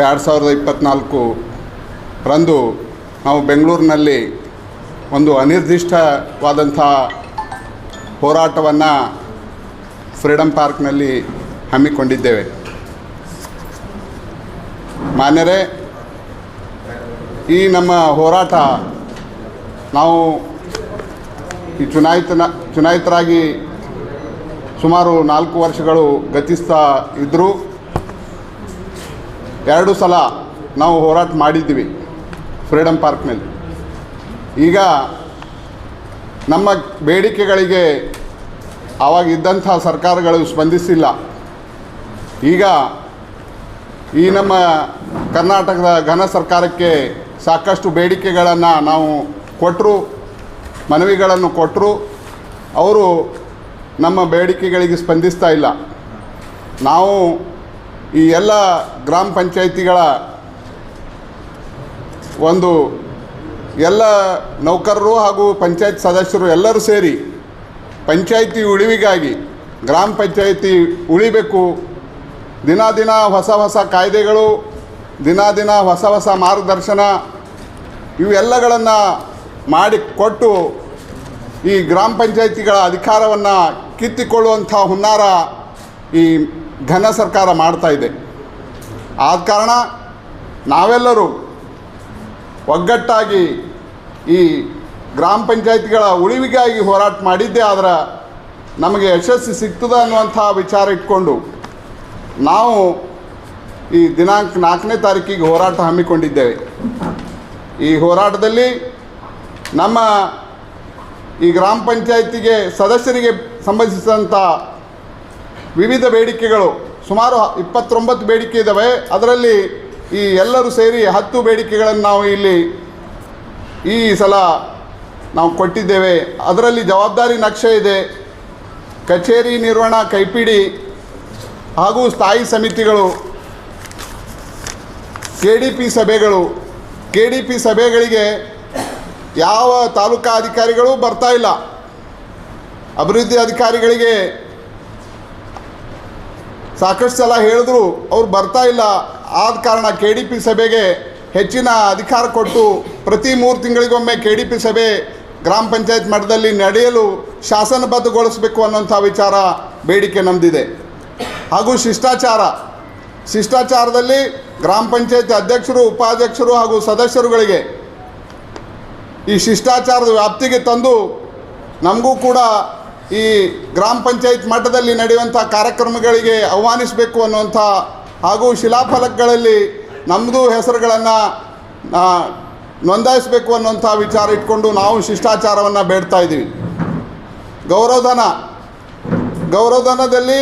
ಎರಡು ಸಾವಿರದ ಇಪ್ಪತ್ತ್ನಾಲ್ಕು ರಂದು ನಾವು ಬೆಂಗಳೂರಿನಲ್ಲಿ ಒಂದು ಅನಿರ್ದಿಷ್ಟವಾದಂಥ ಹೋರಾಟವನ್ನು ಫ್ರೀಡಮ್ ಪಾರ್ಕ್ನಲ್ಲಿ ಹಮ್ಮಿಕೊಂಡಿದ್ದೇವೆ. ಮಾನ್ಯರೇ, ಈ ನಮ್ಮ ಹೋರಾಟ ನಾವು ಈ ಚುನಾಯಿತನ, ಚುನಾಯಿತರಾಗಿ ಸುಮಾರು ನಾಲ್ಕು ವರ್ಷಗಳು ಗತಿಸ್ತಾ ಇದ್ದರೂ ಎರಡು ಸಲ ನಾವು ಹೋರಾಟ ಮಾಡಿದ್ದೀವಿ ಫ್ರೀಡಮ್ ಪಾರ್ಕ್ನಲ್ಲಿ ಈಗ ನಮ್ಮ ಬೇಡಿಕೆಗಳಿಗೆ ಆವಾಗ ಇದ್ದಂಥ ಸರ್ಕಾರಗಳು ಸ್ಪಂದಿಸಿಲ್ಲ. ಈಗ ಈ ನಮ್ಮ ಕರ್ನಾಟಕದ ಘನ ಸರ್ಕಾರಕ್ಕೆ ಸಾಕಷ್ಟು ಬೇಡಿಕೆಗಳನ್ನು ನಾವು ಕೊಟ್ಟರು ಮನವಿಗಳನ್ನು ಕೊಟ್ಟರು ಅವರು ನಮ್ಮ ಬೇಡಿಕೆಗಳಿಗೆ ಸ್ಪಂದಿಸ್ತಾ ಇಲ್ಲ. ನಾವು ಈ ಎಲ್ಲ ಗ್ರಾಮ ಪಂಚಾಯಿತಿಗಳ ಒಂದು ಎಲ್ಲ ನೌಕರರು ಹಾಗೂ ಪಂಚಾಯತ್ ಸದಸ್ಯರು ಎಲ್ಲರೂ ಸೇರಿ ಪಂಚಾಯಿತಿ ಉಳಿವಿಗಾಗಿ ಗ್ರಾಮ ಪಂಚಾಯಿತಿ ಉಳಿಬೇಕು. ದಿನ ದಿನ ಹೊಸ ಹೊಸ ಕಾಯ್ದೆಗಳು, ದಿನ ದಿನ ಹೊಸ ಹೊಸ ಮಾರ್ಗದರ್ಶನ ಇವೆಲ್ಲಗಳನ್ನು ಮಾಡಿ ಕೊಟ್ಟು ಈ ಗ್ರಾಮ ಪಂಚಾಯಿತಿಗಳ ಅಧಿಕಾರವನ್ನು ಕಿತ್ತಿಕೊಳ್ಳುವಂಥ ಹುನ್ನಾರ ಈ ಘನ ಸರ್ಕಾರ ಮಾಡ್ತಾ ಇದೆ. ಆದ ಕಾರಣ ನಾವೆಲ್ಲರೂ ಒಗ್ಗಟ್ಟಾಗಿ ಈ ಗ್ರಾಮ ಪಂಚಾಯತ್ಗಳ ಉಳಿವಿಗಾಗಿ ಹೋರಾಟ ಮಾಡಿದ್ದೇ ಆದ್ರೆ ನಮಗೆ ಯಶಸ್ಸು ಸಿಗ್ತದೆ ಅನ್ನುವಂಥ ವಿಚಾರ ಇಟ್ಕೊಂಡು ನಾವು ಈ ದಿನಾಂಕ ನಾಲ್ಕನೇ ತಾರೀಕಿಗೆ ಹೋರಾಟ ಹಮ್ಮಿಕೊಂಡಿದ್ದೇವೆ. ಈ ಹೋರಾಟದಲ್ಲಿ ನಮ್ಮ ಈ ಗ್ರಾಮ ಪಂಚಾಯತಿಗೆ ಸದಸ್ಯರಿಗೆ ಸಂಬಂಧಿಸಿದಂಥ ವಿವಿಧ ಬೇಡಿಕೆಗಳು, ಸುಮಾರು ಇಪ್ಪತ್ತೊಂಬತ್ತು ಬೇಡಿಕೆ ಇದ್ದಾವೆ ಅದರಲ್ಲಿ ಈ ಎಲ್ಲರೂ ಸೇರಿ ಹತ್ತು ಬೇಡಿಕೆಗಳನ್ನು ನಾವು ಇಲ್ಲಿ ಈ ಸಲ ನಾವು ಕೊಟ್ಟಿದ್ದೇವೆ. ಅದರಲ್ಲಿ ಜವಾಬ್ದಾರಿ ನಕ್ಷೆ ಇದೆ. ಕಚೇರಿ ನಿರ್ವಹಣಾ ಕೈಪಿಡಿ ಹಾಗೂ ಸ್ಥಾಯಿ ಸಮಿತಿಗಳು ಕೆ ಡಿ ಪಿ ಸಭೆಗಳು. ಕೆ ಡಿ ಪಿ ಸಭೆಗಳಿಗೆ ಯಾವ ತಾಲೂಕಾ ಅಧಿಕಾರಿಗಳು ಬರ್ತಾ ಇಲ್ಲ. ಅಭಿವೃದ್ಧಿ ಅಧಿಕಾರಿಗಳಿಗೆ ಸಾಕಷ್ಟು ಸಲ ಹೇಳಿದ್ರು, ಅವ್ರು ಬರ್ತಾ ಇಲ್ಲ. ಆದ ಕಾರಣ ಕೆ ಡಿ ಪಿ ಸಭೆಗೆ ಹೆಚ್ಚಿನ ಅಧಿಕಾರ ಕೊಟ್ಟು ಪ್ರತಿ ಮೂರು ತಿಂಗಳಿಗೊಮ್ಮೆ ಕೆ ಡಿ ಪಿ ಸಭೆ ಗ್ರಾಮ ಪಂಚಾಯತ್ ಮಟ್ಟದಲ್ಲಿ ನಡೆಯಲು ಶಾಸನಬದ್ಧಗೊಳಿಸಬೇಕು ಅನ್ನೋಂಥ ವಿಚಾರ ಬೇಡಿಕೆ ನಮ್ಮದಿದೆ ಹಾಗೂ ಶಿಷ್ಟಾಚಾರ. ಶಿಷ್ಟಾಚಾರದಲ್ಲಿ ಗ್ರಾಮ ಪಂಚಾಯತ್ ಅಧ್ಯಕ್ಷರು, ಉಪಾಧ್ಯಕ್ಷರು ಹಾಗೂ ಸದಸ್ಯರುಗಳಿಗೆ ಈ ಶಿಷ್ಟಾಚಾರದ ವ್ಯಾಪ್ತಿಗೆ ತಂದು ನಮಗೂ ಕೂಡ ಈ ಗ್ರಾಮ ಪಂಚಾಯತ್ ಮಟ್ಟದಲ್ಲಿ ನಡೆಯುವಂಥ ಕಾರ್ಯಕ್ರಮಗಳಿಗೆ ಆಹ್ವಾನಿಸಬೇಕು ಅನ್ನುವಂಥ ಹಾಗೂ ಶಿಲಾಫಲಕಗಳಲ್ಲಿ ನಮ್ಮದು ಹೆಸರುಗಳನ್ನು ನೋಂದಾಯಿಸಬೇಕು ಅನ್ನುವಂಥ ವಿಚಾರ ಇಟ್ಕೊಂಡು ನಾವು ಶಿಷ್ಟಾಚಾರವನ್ನು ಬೇಡ್ತಾ ಇದ್ದೀವಿ. ಗೌರವಧನ, ಗೌರವಧನದಲ್ಲಿ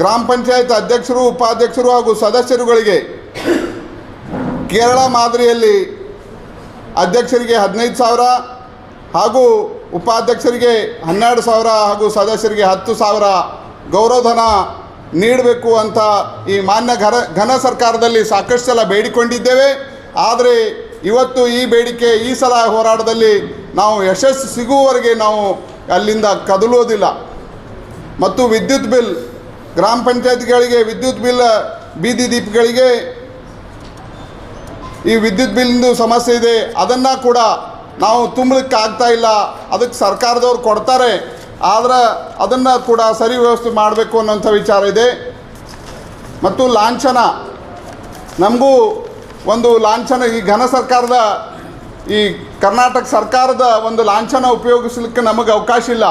ಗ್ರಾಮ ಪಂಚಾಯತ್ ಅಧ್ಯಕ್ಷರು, ಉಪಾಧ್ಯಕ್ಷರು ಹಾಗೂ ಸದಸ್ಯರುಗಳಿಗೆ ಕೇರಳ ಮಾದರಿಯಲ್ಲಿ ಅಧ್ಯಕ್ಷರಿಗೆ ಹದಿನೈದು ಸಾವಿರ ಹಾಗೂ ಉಪಾಧ್ಯಕ್ಷರಿಗೆ ಹನ್ನೆರಡು ಸಾವಿರ ಹಾಗೂ ಸದಸ್ಯರಿಗೆ ಹತ್ತು ಸಾವಿರ ಗೌರವಧನ ನೀಡಬೇಕು ಅಂತ ಈ ಮಾನ್ಯ ಘನ ಘನ ಸರ್ಕಾರದಲ್ಲಿ ಸಾಕಷ್ಟು ಸಲ ಬೇಡಿಕೊಂಡಿದ್ದೇವೆ. ಆದರೆ ಇವತ್ತು ಈ ಬೇಡಿಕೆ ಈ ಸಲ ಹೋರಾಟದಲ್ಲಿ ನಾವು ಯಶಸ್ಸು ಸಿಗುವವರೆಗೆ ನಾವು ಅಲ್ಲಿಂದ ಕದಲೋದಿಲ್ಲ ಮತ್ತು ವಿದ್ಯುತ್ ಬಿಲ್, ಗ್ರಾಮ ಪಂಚಾಯತ್ಗಳಿಗೆ ವಿದ್ಯುತ್ ಬಿಲ್, ಬೀದಿ ದೀಪಗಳಿಗೆ ಈ ವಿದ್ಯುತ್ ಬಿಲ್ದು ಸಮಸ್ಯೆ ಇದೆ. ಅದನ್ನು ಕೂಡ ನಾವು ತುಂಬಲಿಕ್ಕೆ ಆಗ್ತಾ ಇಲ್ಲ. ಅದಕ್ಕೆ ಸರ್ಕಾರದವ್ರು ಕೊಡ್ತಾರೆ. ಆದರೆ ಅದನ್ನು ಕೂಡ ಸರಿ ವ್ಯವಸ್ಥೆ ಮಾಡಬೇಕು ಅನ್ನೋಂಥ ವಿಚಾರ ಇದೆ. ಮತ್ತು ಲಾಂಛನ. ನಮಗೂ ಒಂದು ಲಾಂಛನ, ಈ ಘನ ಸರ್ಕಾರದ, ಈ ಕರ್ನಾಟಕ ಸರ್ಕಾರದ ಒಂದು ಲಾಂಛನ ಉಪಯೋಗಿಸಲಿಕ್ಕೆ ನಮಗೆ ಅವಕಾಶ ಇಲ್ಲ.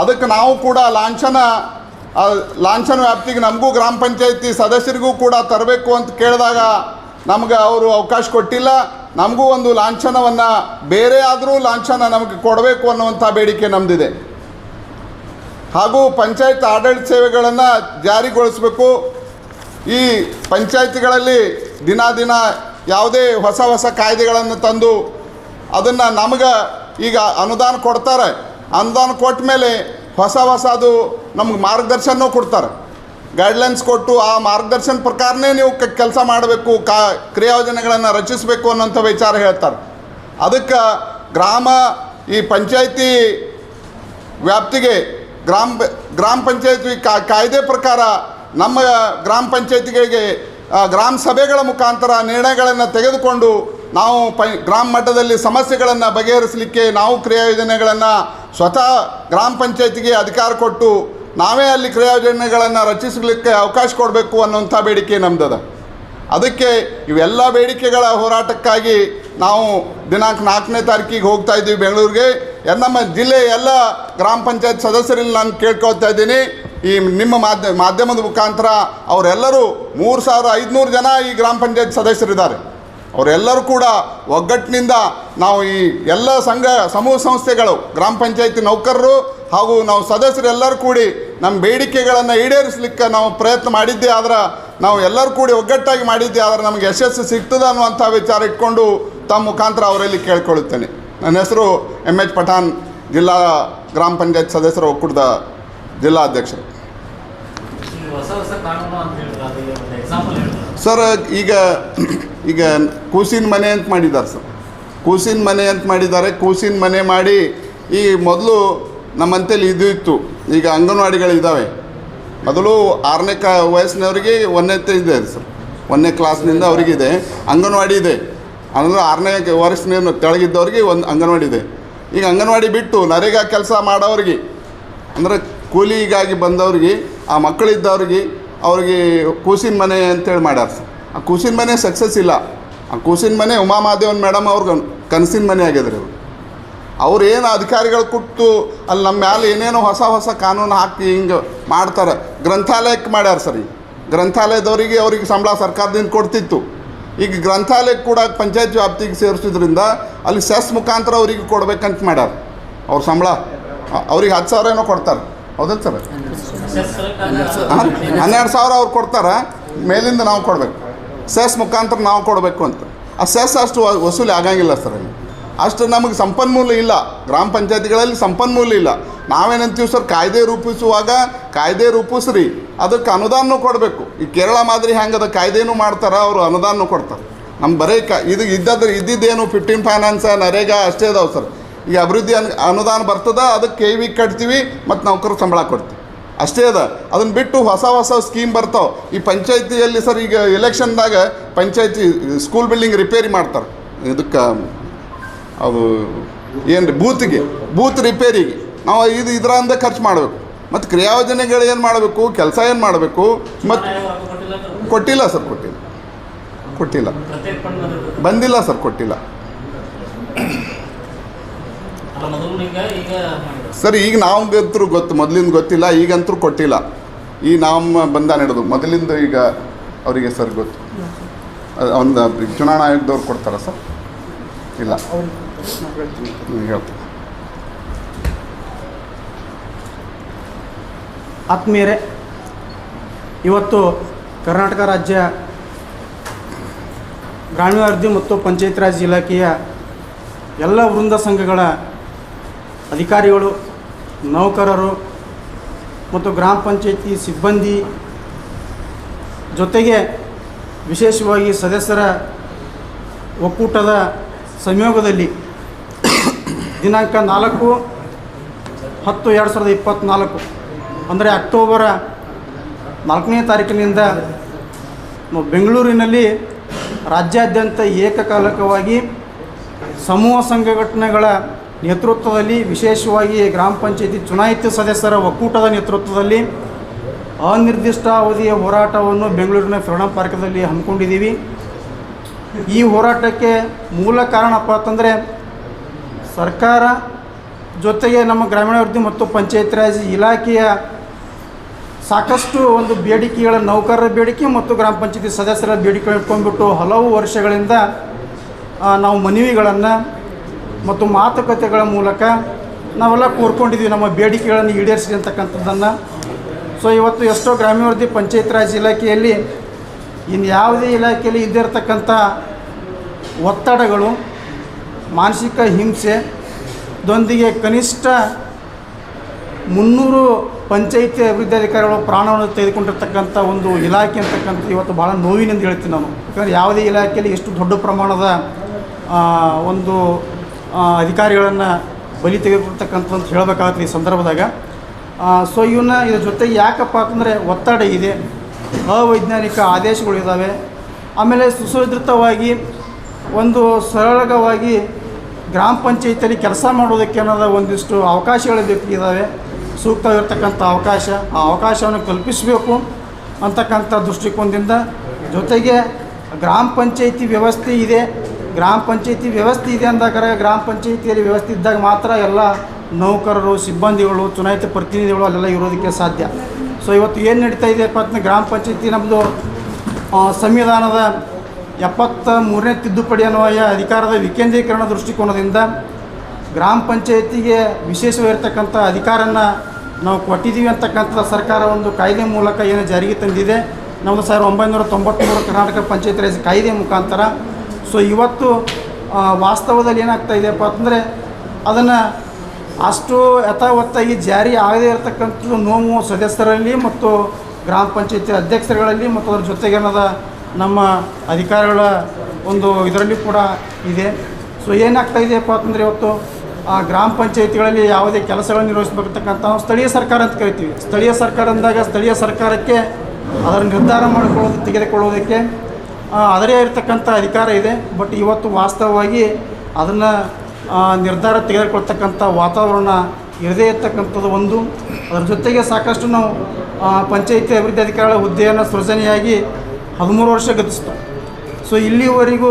ಅದಕ್ಕೆ ನಾವು ಕೂಡ ಲಾಂಛನ ಲಾಂಛನ ವ್ಯಾಪ್ತಿಗೆ ನಮಗೂ ಗ್ರಾಮ ಪಂಚಾಯತಿ ಸದಸ್ಯರಿಗೂ ಕೂಡ ತರಬೇಕು ಅಂತ ಕೇಳಿದಾಗ ನಮ್ಗೆ ಅವರು ಅವಕಾಶ ಕೊಟ್ಟಿಲ್ಲ. ನಮಗೂ ಒಂದು ಲಾಂಛನವನ್ನು ಬೇರೆ ಆದರೂ ಲಾಂಛನ ನಮಗೆ ಕೊಡಬೇಕು ಅನ್ನುವಂಥ ಬೇಡಿಕೆ ನಮ್ಮದಿದೆ ಹಾಗೂ ಪಂಚಾಯತ್ ಆಡಳಿತ ಸೇವೆಗಳನ್ನು ಜಾರಿಗೊಳಿಸಬೇಕು. ಈ ಪಂಚಾಯತಿಗಳಲ್ಲಿ ದಿನ ದಿನ ಯಾವುದೇ ಹೊಸ ಹೊಸ ಕಾಯ್ದೆಗಳನ್ನು ತಂದು ಅದನ್ನು ನಮಗೆ ಈಗ ಅನುದಾನ ಕೊಡ್ತಾರೆ. ಅನುದಾನ ಕೊಟ್ಟ ಮೇಲೆ ಹೊಸ ಹೊಸದು ನಮ್ಗೆ ಮಾರ್ಗದರ್ಶನವೂ ಕೊಡ್ತಾರೆ. ಗೈಡ್ಲೈನ್ಸ್ ಕೊಟ್ಟು ಆ ಮಾರ್ಗದರ್ಶನ ಪ್ರಕಾರನೇ ನೀವು ಕೆಲಸ ಮಾಡಬೇಕು, ಕಾ ಕ್ರಿಯಾಯೋಜನೆಗಳನ್ನು ರಚಿಸಬೇಕು ಅನ್ನೋಂಥ ವಿಚಾರ ಹೇಳ್ತಾರೆ. ಅದಕ್ಕೆ ಗ್ರಾಮ ಈ ಪಂಚಾಯಿತಿ ವ್ಯಾಪ್ತಿಗೆ ಗ್ರಾಮ ಗ್ರಾಮ ಪಂಚಾಯತಿ ಕಾಯ್ದೆ ಪ್ರಕಾರ ನಮ್ಮ ಗ್ರಾಮ ಪಂಚಾಯತಿಗಳಿಗೆ ಗ್ರಾಮ ಸಭೆಗಳ ಮುಖಾಂತರ ನಿರ್ಣಯಗಳನ್ನು ತೆಗೆದುಕೊಂಡು ನಾವು ಪ ಗ್ರಾಮ ಮಟ್ಟದಲ್ಲಿ ಸಮಸ್ಯೆಗಳನ್ನು ಬಗೆಹರಿಸಲಿಕ್ಕೆ ನಾವು ಕ್ರಿಯಾ ಯೋಜನೆಗಳನ್ನು ಸ್ವತಃ ಗ್ರಾಮ ಪಂಚಾಯತಿಗೆ ಅಧಿಕಾರ ಕೊಟ್ಟು ನಾವೇ ಅಲ್ಲಿ ಕ್ರಯೋಜನೆಗಳನ್ನು ರಚಿಸಲಿಕ್ಕೆ ಅವಕಾಶ ಕೊಡಬೇಕು ಅನ್ನುವಂಥ ಬೇಡಿಕೆ ನಮ್ಮದದ ಅದಕ್ಕೆ ಇವೆಲ್ಲ ಬೇಡಿಕೆಗಳ ಹೋರಾಟಕ್ಕಾಗಿ ನಾವು ದಿನಾಂಕ ನಾಲ್ಕನೇ ತಾರೀಕಿಗೆ ಹೋಗ್ತಾ ಇದ್ದೀವಿ ಬೆಂಗಳೂರಿಗೆ. ನಮ್ಮ ಜಿಲ್ಲೆಯ ಎಲ್ಲ ಗ್ರಾಮ ಪಂಚಾಯತ್ ಸದಸ್ಯರಲ್ಲಿ ನಾನು ಕೇಳ್ಕೊಳ್ತಾ ಇದ್ದೀನಿ. ಈ ನಿಮ್ಮ ಮಾಧ್ಯ, ಮಾಧ್ಯಮದ ಮುಖಾಂತರ ಅವರೆಲ್ಲರೂ ಮೂರು ಸಾವಿರ ಐದುನೂರು ಜನ ಈ ಗ್ರಾಮ ಪಂಚಾಯತ್ ಸದಸ್ಯರಿದ್ದಾರೆ. ಅವರೆಲ್ಲರೂ ಕೂಡ ಒಗ್ಗಟ್ಟಿನಿಂದ ನಾವು ಈ ಎಲ್ಲ ಸಂಘ, ಸಮೂಹ ಸಂಸ್ಥೆಗಳು, ಗ್ರಾಮ ಪಂಚಾಯತಿ ನೌಕರರು ಹಾಗೂ ನಾವು ಸದಸ್ಯರೆಲ್ಲರೂ ಕೂಡಿ ನಮ್ಮ ಬೇಡಿಕೆಗಳನ್ನು ಈಡೇರಿಸಲಿಕ್ಕೆ ನಾವು ಪ್ರಯತ್ನ ಮಾಡಿದ್ದೆ ಆದ್ರೆ ನಾವು ಎಲ್ಲರೂ ಕೂಡಿ ಒಗ್ಗಟ್ಟಾಗಿ ಮಾಡಿದ್ದೆ ಆದ್ರೆ ನಮಗೆ ಯಶಸ್ಸು ಸಿಗ್ತದೆ ಅನ್ನುವಂಥ ವಿಚಾರ ಇಟ್ಕೊಂಡು ತಮ್ಮ ಮುಖಾಂತರ ಅವರಲ್ಲಿ ಕೇಳ್ಕೊಳ್ಳುತ್ತೇನೆ. ನನ್ನ ಹೆಸರು ಎಂ ಎಚ್ ಪಠಾಣ್, ಜಿಲ್ಲಾ ಗ್ರಾಮ ಪಂಚಾಯತ್ ಸದಸ್ಯರ, ಒಕ್ಕೂಟದ ಜಿಲ್ಲಾ ಅಧ್ಯಕ್ಷರು. ಈಗ ಹೊಸ ಹೊಸ ಕಾನೂನು ಅಂತ ಹೇಳಿದ್ರೆ ಅದು ಒಂದು ಎಕ್ಸಾಂಪಲ್ ಹೇಳಿದ್ರೆ ಸರ್, ಈಗ ಈಗ ಕೂಸಿನ ಮನೆ ಅಂತ ಮಾಡಿದ್ದಾರೆ ಸರ್. ಕೂಸಿನ ಮನೆ ಅಂತ ಮಾಡಿದ್ದಾರೆ. ಕೂಸಿನ ಮನೆ ಮಾಡಿ ಈ ಮೊದಲು ನಮ್ಮಂತೇಲಿ ಇದು ಇತ್ತು. ಈಗ ಅಂಗನವಾಡಿಗಳು ಇದ್ದಾವೆ ಮೊದಲು ಆರನೇ ಕ, ವಯಸ್ಸಿನವರಿಗೆ ಒಂದನೇ ಇದೆ ಸರ್. ಒಂದನೇ ಕ್ಲಾಸ್ನಿಂದ ಅವರಿಗಿದೆ. ಅಂಗನವಾಡಿ ಇದೆ. ಅಂದರೆ ಆರನೇ ವರ್ಷನ ಕೆಳಗಿದ್ದವ್ರಿಗೆ ಒಂದು ಅಂಗನವಾಡಿ ಇದೆ. ಈಗ ಅಂಗನವಾಡಿ ಬಿಟ್ಟು ನರೇಗಾ ಕೆಲಸ ಮಾಡೋರಿಗೆ ಅಂದರೆ ಕೂಲಿಗಾಗಿ ಬಂದವ್ರಿಗೆ, ಆ ಮಕ್ಕಳಿದ್ದವ್ರಿಗೆ ಅವ್ರಿಗೆ ಕೂಸಿನ ಮನೆ ಅಂತೇಳಿ ಮಾಡ್ಯಾರ ಸರ್. ಆ ಕೂಸಿನ ಮನೆ ಸಕ್ಸಸ್ ಇಲ್ಲ. ಆ ಕೂಸಿನ ಮನೆ ಉಮಾಮಾದೇವನ್ ಮೇಡಮ್ ಅವ್ರಿಗೆ ಕನಸಿನ ಮನೆ ಆಗಿದ್ರು ಅವ್ರು ಅವ್ರು ಏನು ಅಧಿಕಾರಿಗಳು ಕೊಟ್ಟು ಅಲ್ಲಿ ನಮ್ಮ ಮ್ಯಾಲೆ ಏನೇನೋ ಹೊಸ ಹೊಸ ಕಾನೂನು ಹಾಕಿ ಹಿಂಗೆ ಮಾಡ್ತಾರೆ. ಗ್ರಂಥಾಲಯಕ್ಕೆ ಮಾಡ್ಯಾರ ಸರಿ ಗ್ರಂಥಾಲಯದವರಿಗೆ ಅವ್ರಿಗೆ ಸಂಬಳ ಸರ್ಕಾರದಿಂದ ಕೊಡ್ತಿತ್ತು. ಈಗ ಗ್ರಂಥಾಲಯಕ್ಕೆ ಕೂಡ ಪಂಚಾಯತ್ ವ್ಯಾಪ್ತಿಗೆ ಸೇರಿಸಿದ್ರಿಂದ ಅಲ್ಲಿ ಸೆಸ್ ಮುಖಾಂತರ ಅವ್ರಿಗೆ ಕೊಡ್ಬೇಕಂತ ಮಾಡ್ಯಾರ. ಅವ್ರ ಸಂಬಳ. ಅವ್ರಿಗೆ ಹತ್ತು ಸಾವಿರ ಏನೋ ಕೊಡ್ತಾರೆ. ಹೌದಲ್ಲ ಸರ್? ಹನ್ನೆರಡು ಸಾವಿರ ಅವ್ರು ಕೊಡ್ತಾರೆ. ಮೇಲಿಂದ ನಾವು ಕೊಡಬೇಕು. ಸೆಸ್ ಮುಖಾಂತರ ನಾವು ಕೊಡಬೇಕು ಅಂತ. ಆ ಸೆಸ್ ಅಷ್ಟು ವಸೂಲಿ ಆಗಂಗಿಲ್ಲ ಸರ್ ಅಲ್ಲಿ. ಅಷ್ಟು ನಮಗೆ ಸಂಪನ್ಮೂಲ ಇಲ್ಲ. ಗ್ರಾಮ ಪಂಚಾಯತಿಗಳಲ್ಲಿ ಸಂಪನ್ಮೂಲ ಇಲ್ಲ. ನಾವೇನಂತೀವಿ ಸರ್, ಕಾಯ್ದೆ ರೂಪಿಸುವಾಗ ಕಾಯ್ದೆ ರೂಪಿಸ್ರಿ. ಅದಕ್ಕೆ ಅನುದಾನನೂ ಕೊಡಬೇಕು. ಈ ಕೇರಳ ಮಾದರಿ ಹೆಂಗದ ಕಾಯ್ದೆನೂ ಮಾಡ್ತಾರೆ, ಅವರು ಅನುದಾನನೂ ಕೊಡ್ತಾರೆ. ನಮ್ಮ ಬರೀ ಕ, ಇದು ಇದ್ದದ್ರೆ, ಇದ್ದಿದ್ದೇನು ಫಿಫ್ಟೀನ್ ಫೈನಾನ್ಸ್ ನರೇಗಾ ಅಷ್ಟೇ ಅದಾವೆ ಸರ್. ಈಗ ಅಭಿವೃದ್ಧಿ ಅನ್, ಅನುದಾನ ಬರ್ತದೆ, ಅದಕ್ಕೆ ಕೆ ವಿ ಕಟ್ತೀವಿ, ಮತ್ತು ನೌಕರ ಸಂಬಳ ಕೊಡ್ತೀವಿ. ಅಷ್ಟೇ ಅದ. ಅದನ್ನು ಬಿಟ್ಟು ಹೊಸ ಹೊಸ ಸ್ಕೀಮ್ ಬರ್ತಾವೆ. ಈ ಪಂಚಾಯತಿಯಲ್ಲಿ ಸರ್ ಈಗ ಎಲೆಕ್ಷನ್ದಾಗ ಪಂಚಾಯತಿ ಸ್ಕೂಲ್ ಬಿಲ್ಡಿಂಗ್ ರಿಪೇರಿ ಮಾಡ್ತಾರೆ. ಇದಕ್ಕೆ ಅದು ಏನು ರೀ ಬೂತಿಗೆ, ಬೂತ್ ರಿಪೇರಿಗೆ. ನಾವು ಇದು ಇದರಿಂದ ಖರ್ಚು ಮಾಡಬೇಕು. ಮತ್ತು ಕ್ರಿಯಾಯೋಜನೆಗಳು ಏನು ಮಾಡಬೇಕು, ಕೆಲಸ ಏನು ಮಾಡಬೇಕು, ಮತ್ತು ಕೊಟ್ಟಿಲ್ಲ ಸರ್, ಕೊಟ್ಟಿಲ್ಲ. ಕೊಟ್ಟಿಲ್ಲ. ಬಂದಿಲ್ಲ ಸರ್, ಕೊಟ್ಟಿಲ್ಲ. ಸರ್, ಈಗ ನಾವಂತರೂ ಗೊತ್ತು, ಮೊದಲಿಂದ ಗೊತ್ತಿಲ್ಲ ಈಗಂತೂ ಕೊಟ್ಟಿಲ್ಲ. ಈ ನಮ್ಮ ಬಂದ ನಡೆದು, ಮೊದಲಿಂದ ಈಗ ಅವರಿಗೆ ಸರ್ ಗೊತ್ತು. ಒಂದು ಚುನಾವಣಾ ಆಯೋಗದವ್ರು ಕೊಡ್ತಾರ ಸರ್. ಇಲ್ಲ. ಆತ್ಮೀಯರೇ, ಇವತ್ತು ಕರ್ನಾಟಕ ರಾಜ್ಯ ಗ್ರಾಮೀಣಾಭಿವೃದ್ಧಿ ಮತ್ತು ಪಂಚಾಯತ್ ರಾಜ್ ಇಲಾಖೆಯ ಎಲ್ಲ ವೃಂದ ಸಂಘಗಳ ಅಧಿಕಾರಿಗಳು, ನೌಕರರು ಮತ್ತು ಗ್ರಾಮ ಪಂಚಾಯತಿ ಸಿಬ್ಬಂದಿ ಜೊತೆಗೆ ವಿಶೇಷವಾಗಿ ಸದಸ್ಯರ ಒಕ್ಕೂಟದ ಸಂಯೋಗದಲ್ಲಿ ದಿನಾಂಕ ನಾಲ್ಕು, ಹತ್ತು, ಎರಡು ಸಾವಿರದ ಇಪ್ಪತ್ತ್ನಾಲ್ಕು ಅಂದರೆ ಅಕ್ಟೋಬರ ನಾಲ್ಕನೇ ತಾರೀಕಿನಿಂದ ಬೆಂಗಳೂರಿನಲ್ಲಿ ರಾಜ್ಯಾದ್ಯಂತ ಏಕಕಾಲಕವಾಗಿ ಸಮೂಹ ಸಂಘಟನೆಗಳ ನೇತೃತ್ವದಲ್ಲಿ, ವಿಶೇಷವಾಗಿ ಗ್ರಾಮ ಪಂಚಾಯತಿ ಚುನಾಯಿತ ಸದಸ್ಯರ ಒಕ್ಕೂಟದ ನೇತೃತ್ವದಲ್ಲಿ ಅನಿರ್ದಿಷ್ಟ ಅವಧಿಯ ಹೋರಾಟವನ್ನು ಬೆಂಗಳೂರಿನ ಫ್ರೀಡಂ ಪಾರ್ಕದಲ್ಲಿ ಹಮ್ಮಿಕೊಂಡಿದ್ದೀವಿ. ಈ ಹೋರಾಟಕ್ಕೆ ಮೂಲ ಕಾರಣಪ್ಪ ಅಂತಂದರೆ ಸರ್ಕಾರ ಜೊತೆಗೆ ನಮ್ಮ ಗ್ರಾಮೀಣಾಭಿವೃದ್ಧಿ ಮತ್ತು ಪಂಚಾಯತ್ ರಾಜ್ ಇಲಾಖೆಯ ಸಾಕಷ್ಟು ಒಂದು ಬೇಡಿಕೆಗಳ ನೌಕರರ ಬೇಡಿಕೆ ಮತ್ತು ಗ್ರಾಮ ಪಂಚಾಯತಿ ಸದಸ್ಯರ ಬೇಡಿಕೆ ಇಟ್ಕೊಂಡ್ಬಿಟ್ಟು ಹಲವು ವರ್ಷಗಳಿಂದ ನಾವು ಮನವಿಗಳನ್ನು ಮತ್ತು ಮಾತುಕತೆಗಳ ಮೂಲಕ ನಾವೆಲ್ಲ ಕೋರ್ಕೊಂಡಿದ್ದೀವಿ ನಮ್ಮ ಬೇಡಿಕೆಗಳನ್ನು ಈಡೇರಿಸಿ ಅಂತಕ್ಕಂಥದ್ದನ್ನು ಸೊ ಇವತ್ತು ಎಷ್ಟೋ ಗ್ರಾಮೀಣಾಭಿವೃದ್ಧಿ ಪಂಚಾಯತ್ ರಾಜ್ ಇಲಾಖೆಯಲ್ಲಿ ಇನ್ನು ಯಾವುದೇ ಇಲಾಖೆಯಲ್ಲಿ ಇದ್ದಿರತಕ್ಕಂಥ ಒತ್ತಡಗಳು ಮಾನಸಿಕ ಹಿಂಸೆ, ದೊಂದಿಗೆ ಕನಿಷ್ಠ ಮುನ್ನೂರು ಪಂಚಾಯಿತಿ ಅಭಿವೃದ್ಧಿ ಅಧಿಕಾರಿಗಳು ಪ್ರಾಣವನ್ನು ತೆಗೆದುಕೊಂಡಿರ್ತಕ್ಕಂಥ ಒಂದು ಇಲಾಖೆ ಅಂತಕ್ಕಂಥ ಇವತ್ತು ಭಾಳ ನೋವಿನಿಂದ ಹೇಳ್ತೀನಿ ನಾನು. ಯಾಕಂದರೆ ಯಾವುದೇ ಇಲಾಖೆಯಲ್ಲಿ ಎಷ್ಟು ದೊಡ್ಡ ಪ್ರಮಾಣದ ಒಂದು ಅಧಿಕಾರಿಗಳನ್ನು ಬಲಿ ತೆಗೆದುಕೊಳ್ತಕ್ಕಂಥ ಅಂತ ಹೇಳಬೇಕಾಗತ್ತೆ ಈ ಸಂದರ್ಭದಾಗ. ಸೊ ಇವನ್ನ ಇದ್ರ ಜೊತೆಗೆ ಯಾಕಪ್ಪ ಅಂತಂದರೆ ಒತ್ತಡ ಇದೆ, ಅವೈಜ್ಞಾನಿಕ ಆದೇಶಗಳಿದ್ದಾವೆ ಆಮೇಲೆ ಸುಸಂಸ್ಕೃತವಾಗಿ ಒಂದು ಸರಳವಾಗಿ ಗ್ರಾಮ ಪಂಚಾಯತಿಯಲ್ಲಿ ಕೆಲಸ ಮಾಡೋದಕ್ಕೆ ಅನ್ನೋದು ಒಂದಿಷ್ಟು ಅವಕಾಶಗಳು ಬೇಕಿದ್ದಾವೆ. ಸೂಕ್ತವಿರ್ತಕ್ಕಂಥ ಅವಕಾಶ. ಆ ಅವಕಾಶವನ್ನು ಕಲ್ಪಿಸಬೇಕು ಅಂತಕ್ಕಂಥ ದೃಷ್ಟಿಕೋನದಿಂದ ಜೊತೆಗೆ ಗ್ರಾಮ ಪಂಚಾಯತಿ ವ್ಯವಸ್ಥೆ ಇದೆ. ಗ್ರಾಮ ಪಂಚಾಯತಿ ವ್ಯವಸ್ಥೆ ಇದೆ ಅಂದಾಗ ಗ್ರಾಮ ಪಂಚಾಯತಿಯಲ್ಲಿ ವ್ಯವಸ್ಥೆ ಇದ್ದಾಗ ಮಾತ್ರ ಎಲ್ಲ ನೌಕರರು, ಸಿಬ್ಬಂದಿಗಳು, ಚುನಾಯಿತ ಪ್ರತಿನಿಧಿಗಳು ಅಲ್ಲೆಲ್ಲ ಇರೋದಕ್ಕೆ ಸಾಧ್ಯ. ಸೊ ಇವತ್ತು ಏನು ನಡೀತಾ ಇದೆ? ಪತ್ನಿ ಗ್ರಾಮ ಪಂಚಾಯತಿ ನಮ್ಮದು ಸಂವಿಧಾನದ ಎಪ್ಪತ್ತ ಮೂರನೇ ತಿದ್ದುಪಡಿ ಅನ್ವಯ ಅಧಿಕಾರದ ವಿಕೇಂದ್ರೀಕರಣ ದೃಷ್ಟಿಕೋನದಿಂದ ಗ್ರಾಮ ಪಂಚಾಯತಿಗೆ ವಿಶೇಷವಾಗಿರ್ತಕ್ಕಂಥ ಅಧಿಕಾರನ ನಾವು ಕೊಟ್ಟಿದ್ದೀವಿ ಅಂತಕ್ಕಂಥ ಸರ್ಕಾರ ಒಂದು ಕಾಯ್ದೆ ಮೂಲಕ ಏನು ಜಾರಿಗೆ ತಂದಿದೆ. ನಮ್ಮದು ಸಾವಿರದ ಒಂಬೈನೂರ ತೊಂಬತ್ತ್ಮೂರು ಕರ್ನಾಟಕ ಪಂಚಾಯತ್ ರಾಜ್ ಕಾಯ್ದೆ ಮುಖಾಂತರ. ಸೊ ಇವತ್ತು ವಾಸ್ತವದಲ್ಲಿ ಏನಾಗ್ತಾ ಇದೆಯಪ್ಪ ಅಂತಂದರೆ, ಅದನ್ನು ಅಷ್ಟು ಯಥಾವತ್ತಾಗಿ ಜಾರಿ ಆಗದೇ ಇರತಕ್ಕಂಥದ್ದು ನೋವು ಸದಸ್ಯರಲ್ಲಿ ಮತ್ತು ಗ್ರಾಮ ಪಂಚಾಯತಿ ಅಧ್ಯಕ್ಷರುಗಳಲ್ಲಿ ಮತ್ತು ಅದರ ಜೊತೆಗೆ ನಮ್ಮ ಅಧಿಕಾರಿಗಳ ಒಂದು ಇದರಲ್ಲಿ ಕೂಡ ಇದೆ. ಸೊ ಏನಾಗ್ತಾ ಇದೆಯಪ್ಪ ಅಂತಂದರೆ ಇವತ್ತು ಆ ಗ್ರಾಮ ಪಂಚಾಯಿತಿಗಳಲ್ಲಿ ಯಾವುದೇ ಕೆಲಸಗಳನ್ನು ನಿರ್ವಹಿಸಬೇಕಂತಕ್ಕಂಥ ನಾವು ಸ್ಥಳೀಯ ಸರ್ಕಾರ ಅಂತ ಕರಿತೀವಿ. ಸ್ಥಳೀಯ ಸರ್ಕಾರ ಅಂದಾಗ ಸ್ಥಳೀಯ ಸರ್ಕಾರಕ್ಕೆ ಅದರ ನಿರ್ಧಾರ ಮಾಡಿಕೊಳ್ಳೋದು, ತೆಗೆದುಕೊಳ್ಳೋದಕ್ಕೆ ಅದರೇ ಇರತಕ್ಕಂಥ ಅಧಿಕಾರ ಇದೆ. ಬಟ್ ಇವತ್ತು ವಾಸ್ತವವಾಗಿ ಅದನ್ನು ನಿರ್ಧಾರ ತೆಗೆದುಕೊಳ್ತಕ್ಕಂಥ ವಾತಾವರಣ ಇರದೇ ಇರತಕ್ಕಂಥದ್ದು ಒಂದು. ಅದರ ಜೊತೆಗೆ ಸಾಕಷ್ಟು ನಾವು ಪಂಚಾಯಿತಿ ಅಭಿವೃದ್ಧಿ ಅಧಿಕಾರಿಗಳ ಹುದ್ದೆಯನ್ನು ಸೃಜನೆಯಾಗಿ ಹದಿಮೂರು ವರ್ಷ ಗತಿಸ್ತು. ಸೊ ಇಲ್ಲಿವರೆಗೂ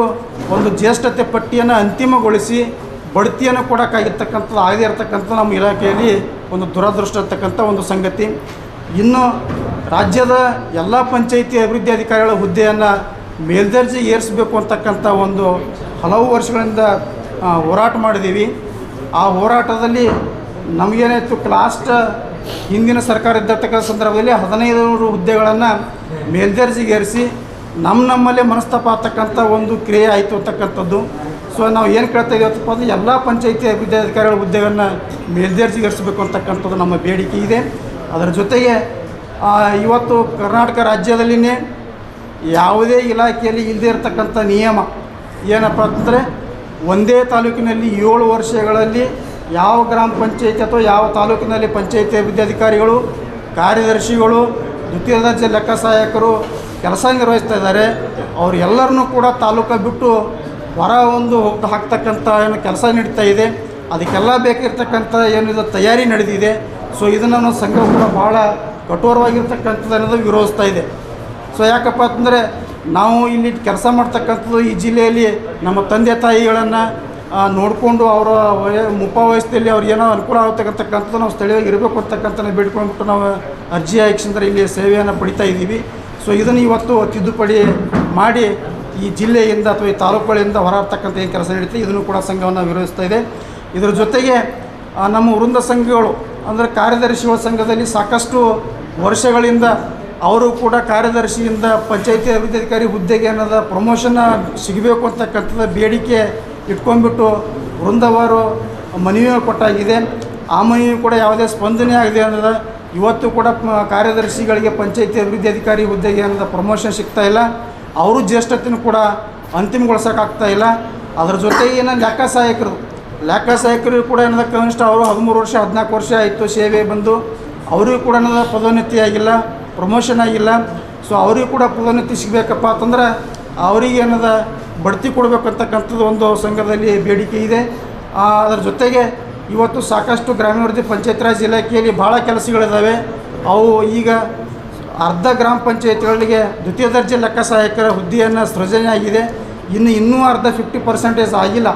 ಒಂದು ಜ್ಯೇಷ್ಠತೆ ಪಟ್ಟಿಯನ್ನು ಅಂತಿಮಗೊಳಿಸಿ ಬಡ್ತಿಯನ್ನು ಕೊಡೋಕ್ಕಾಗಿರ್ತಕ್ಕಂಥದ್ದು, ಆಗದೇ ಇರತಕ್ಕಂಥ ನಮ್ಮ ಇಲಾಖೆಯಲ್ಲಿ ಒಂದು ದುರದೃಷ್ಟ ಇರ್ತಕ್ಕಂಥ ಒಂದು ಸಂಗತಿ. ಇನ್ನು ರಾಜ್ಯದ ಎಲ್ಲ ಪಂಚಾಯಿತಿ ಅಭಿವೃದ್ಧಿ ಅಧಿಕಾರಿಗಳ ಹುದ್ದೆಯನ್ನು ಮೇಲ್ದರ್ಜೆ ಏರಿಸಬೇಕು ಅಂತಕ್ಕಂಥ ಒಂದು ಹಲವು ವರ್ಷಗಳಿಂದ ಹೋರಾಟ ಮಾಡಿದ್ದೀವಿ ಆ ಹೋರಾಟದಲ್ಲಿ ನಮಗೇನಾಯಿತು, ಲಾಸ್ಟ್ ಹಿಂದಿನ ಸರ್ಕಾರ ಇದ್ದಿರ್ತಕ್ಕಂಥ ಸಂದರ್ಭದಲ್ಲಿ ಹದಿನೈದು ನೂರು ಹುದ್ದೆಗಳನ್ನು ಮೇಲ್ದರ್ಜೆಗೇರಿಸಿ ನಮ್ಮ ನಮ್ಮಲ್ಲೇ ಮನಸ್ತಾಪ ಆಗ್ತಕ್ಕಂಥ ಒಂದು ಕ್ರಿಯೆ ಆಯಿತು ಅಂತಕ್ಕಂಥದ್ದು. ಸೊ ನಾವು ಏನು ಕೇಳ್ತಾ ಇದ್ದೀವಪ್ಪ ಅಂದರೆ ಎಲ್ಲ ಪಂಚಾಯಿತಿ ಅಭಿವೃದ್ಧಿ ಅಧಿಕಾರಿಗಳ ಹುದ್ದೆಗಳನ್ನು ಮೇಲ್ದರ್ಜೆಗೇರಿಸಬೇಕು ಅಂತಕ್ಕಂಥದ್ದು ನಮ್ಮ ಬೇಡಿಕೆ ಇದೆ. ಅದರ ಜೊತೆಗೆ ಇವತ್ತು ಕರ್ನಾಟಕ ರಾಜ್ಯದಲ್ಲಿನೇ ಯಾವುದೇ ಇಲಾಖೆಯಲ್ಲಿ ಇಲ್ಲದೇ ಇರತಕ್ಕಂಥ ನಿಯಮ ಏನಪ್ಪ ಅಂತಂದರೆ ಒಂದೇ ತಾಲೂಕಿನಲ್ಲಿ ಏಳು ವರ್ಷಗಳಲ್ಲಿ ಯಾವ ಗ್ರಾಮ ಪಂಚಾಯಿತಿ ಅಥವಾ ಯಾವ ತಾಲೂಕಿನಲ್ಲಿ ಪಂಚಾಯಿತಿ ಅಭಿವೃದ್ಧಿ ಅಧಿಕಾರಿಗಳು ಕಾರ್ಯದರ್ಶಿಗಳು ದ್ವಿತೀಯ ದರ್ಜೆ ಲೆಕ್ಕ ಸಹಾಯಕರು ಕೆಲಸ ನಿರ್ವಹಿಸ್ತಾ ಇದ್ದಾರೆ. ಅವ್ರು ಎಲ್ಲರನ್ನೂ ಕೂಡ ತಾಲೂಕು ಬಿಟ್ಟು ಹೊರ ಒಂದು ಹೋಗ್ತಾ ಹಾಕ್ತಕ್ಕಂಥ ಏನು ಕೆಲಸ ನೀಡ್ತಾ ಇದೆ. ಅದಕ್ಕೆಲ್ಲ ಬೇಕಿರ್ತಕ್ಕಂಥ ಏನಿದೆ ತಯಾರಿ ನಡೆದಿದೆ. ಸೊ ಇದನ್ನು ಸಂಘ ಕೂಡ ಭಾಳ ಕಠೋರವಾಗಿರ್ತಕ್ಕಂಥದ್ದು ವಿರೋಧಿಸ್ತಾ ಇದೆ. ಸೊ ಯಾಕಪ್ಪ ಅಂತಂದರೆ ನಾವು ಇಲ್ಲಿ ಕೆಲಸ ಮಾಡ್ತಕ್ಕಂಥದ್ದು ಈ ಜಿಲ್ಲೆಯಲ್ಲಿ ನಮ್ಮ ತಂದೆ ತಾಯಿಗಳನ್ನು ನೋಡಿಕೊಂಡು ಅವರ ವಯ, ಮುಪ್ಪ ವಯಸ್ಸಲ್ಲಿ ಅವ್ರಿಗೆ ಏನೋ ಅನುಕೂಲ ಆಗ್ತಕ್ಕಂಥದ್ದು ನಾವು ಸ್ಥಳೀಯವಾಗಿ ಇರಬೇಕು ಅಂತಕ್ಕಂಥ ಬೇಡ್ಕೊಂಡ್ಬಿಟ್ಟು ನಾವು ಅರ್ಜಿ ಹಾಕಿಸಿದ್ರೆ ಇಲ್ಲಿ ಸೇವೆಯನ್ನು ಪಡಿತಾ ಇದ್ದೀವಿ. ಸೊ ಇದನ್ನು ಇವತ್ತು ತಿದ್ದುಪಡಿ ಮಾಡಿ ಈ ಜಿಲ್ಲೆಯಿಂದ ಅಥವಾ ಈ ತಾಲೂಕುಗಳಿಂದ ಹೊರತಕ್ಕಂಥ ಏನು ಕೆಲಸ ನಡೀತದೆ, ಇದನ್ನು ಕೂಡ ಸಂಘವನ್ನು ವಿರೋಧಿಸ್ತಾ ಇದೆ. ಇದರ ಜೊತೆಗೆ ನಮ್ಮ ವೃಂದ ಸಂಘಗಳು, ಅಂದರೆ ಕಾರ್ಯದರ್ಶಿಗಳ ಸಂಘದಲ್ಲಿ ಸಾಕಷ್ಟು ವರ್ಷಗಳಿಂದ ಅವರು ಕೂಡ ಕಾರ್ಯದರ್ಶಿಯಿಂದ ಪಂಚಾಯಿತಿ ಅಭಿವೃದ್ಧಿ ಅಧಿಕಾರಿ ಹುದ್ದೆಗೆ ಅನ್ನೋದ ಪ್ರಮೋಷನ್ ಸಿಗಬೇಕು ಅಂತಕ್ಕಂಥದ್ದು ಬೇಡಿಕೆ ಇಟ್ಕೊಂಡ್ಬಿಟ್ಟು ವೃಂದವಾರು ಮನವಿ ಕೊಟ್ಟಾಗಿದೆ. ಆ ಮನವಿ ಕೂಡ ಯಾವುದೇ ಸ್ಪಂದನೆ ಆಗಿದೆ ಅನ್ನದ ಇವತ್ತು ಕೂಡ ಕಾರ್ಯದರ್ಶಿಗಳಿಗೆ, ಪಂಚಾಯಿತಿ ಅಭಿವೃದ್ಧಿ ಅಧಿಕಾರಿ ಹುದ್ದೆಗೆ ಅನ್ನೋದು ಪ್ರಮೋಷನ್ ಸಿಗ್ತಾ ಇಲ್ಲ. ಅವರು ಜ್ಯೇಷ್ಠತೆಯೂ ಕೂಡ ಅಂತಿಮಗೊಳಿಸೋಕ್ಕಾಗ್ತಾ ಇಲ್ಲ. ಅದರ ಜೊತೆಗೆ ಏನೋ ಲೆಕ್ಕ ಸಹಾಯಕರು ಲೆಕ್ಕ ಸಹಾಯಕರು ಕೂಡ ಏನದ ಕನಿಷ್ಠ ಅವರು ಹದಿಮೂರು ವರ್ಷ, ಹದಿನಾಲ್ಕು ವರ್ಷ ಆಯಿತು ಸೇವೆ ಬಂದು. ಅವರಿಗೂ ಕೂಡ ಏನದ ಪದೋನ್ನತಿ ಆಗಿಲ್ಲ, ಪ್ರಮೋಷನ್ ಆಗಿಲ್ಲ. ಸೊ, ಅವರಿಗೂ ಕೂಡ ಪದೋನ್ನತಿ ಸಿಗಬೇಕಪ್ಪ ಅಂತಂದ್ರೆ, ಅವರಿಗೆ ಏನದ ಬಡ್ತಿ ಕೊಡಬೇಕಂತಕ್ಕಂಥದ್ದು ಒಂದು ಸಂಘದಲ್ಲಿ ಬೇಡಿಕೆ ಇದೆ. ಅದರ ಜೊತೆಗೆ ಇವತ್ತು ಸಾಕಷ್ಟು ಗ್ರಾಮೀಣಾಭಿವೃದ್ಧಿ ಪಂಚಾಯತ್ ರಾಜ್ ಇಲಾಖೆಯಲ್ಲಿ ಭಾಳ ಕೆಲಸಗಳಿದ್ದಾವೆ ಅವು ಈಗ ಅರ್ಧ ಗ್ರಾಮ ಪಂಚಾಯತ್ಗಳಿಗೆ ದ್ವಿತೀಯ ದರ್ಜೆ ಲೆಕ್ಕ ಸಹಾಯಕರ ಹುದ್ದೆಯನ್ನು ಸೃಜನೆ ಆಗಿದೆ. ಇನ್ನು ಇನ್ನೂ ಅರ್ಧ ಫಿಫ್ಟಿ ಪರ್ಸೆಂಟೇಜ್ ಆಗಿಲ್ಲ.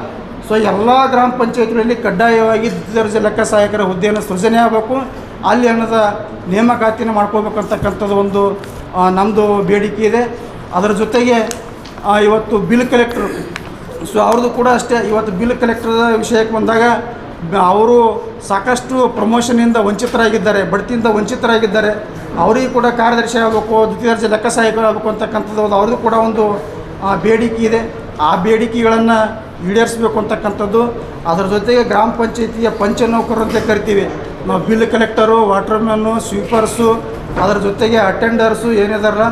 ಸೊ ಎಲ್ಲ ಗ್ರಾಮ ಪಂಚಾಯತ್ಗಳಲ್ಲಿ ಕಡ್ಡಾಯವಾಗಿ ದ್ವಿತೀಯ ದರ್ಜೆ ಲೆಕ್ಕ ಸಹಾಯಕರ ಹುದ್ದೆಯನ್ನು ಸೃಜನೆ ಆಗಬೇಕು. ಅಲ್ಲಿ ಅನ್ನೋದ ನೇಮಕಾತಿನ ಮಾಡ್ಕೋಬೇಕಂತಕ್ಕಂಥದ್ದು ಒಂದು ನಮ್ಮದು ಬೇಡಿಕೆ ಇದೆ. ಅದರ ಜೊತೆಗೆ ಇವತ್ತು ಬಿಲ್ ಕಲೆಕ್ಟ್ರು. ಸೊ ಅವ್ರದ್ದು ಕೂಡ ಅಷ್ಟೇ. ಇವತ್ತು ಬಿಲ್ ಕಲೆಕ್ಟರ್ ವಿಷಯಕ್ಕೆ ಬಂದಾಗ ಅವರು ಸಾಕಷ್ಟು ಪ್ರಮೋಷನಿಂದ ವಂಚಿತರಾಗಿದ್ದಾರೆ, ಬಡ್ತಿಯಿಂದ ವಂಚಿತರಾಗಿದ್ದಾರೆ. ಅವರಿಗೂ ಕೂಡ ಕಾರ್ಯದರ್ಶಿ ಆಗಬೇಕು ದ್ವಿತೀಯ ದರ್ಜೆ ಲೆಕ್ಕ ಸಹಾಯಕರಾಗಬೇಕು ಅಂತಕ್ಕಂಥದ್ದು ಒಂದು ಅವ್ರದ್ದು ಕೂಡ ಒಂದು ಬೇಡಿಕೆ ಇದೆ. ಆ ಬೇಡಿಕೆಗಳನ್ನು ಈಡೇರಿಸಬೇಕು ಅಂತಕ್ಕಂಥದ್ದು. ಅದರ ಜೊತೆಗೆ ಗ್ರಾಮ ಪಂಚಾಯತಿಯ ಪಂಚ ನೌಕರರು ಅಂತ ಕರಿತೀವಿ. ನಾವು ಬಿಲ್ ಕಲೆಕ್ಟರು, ವಾಟರ್ಮ್ಯಾನು, ಸ್ವೀಪರ್ಸು, ಅದರ ಜೊತೆಗೆ ಅಟೆಂಡರ್ಸು ಏನಿದಾರಲ್ಲ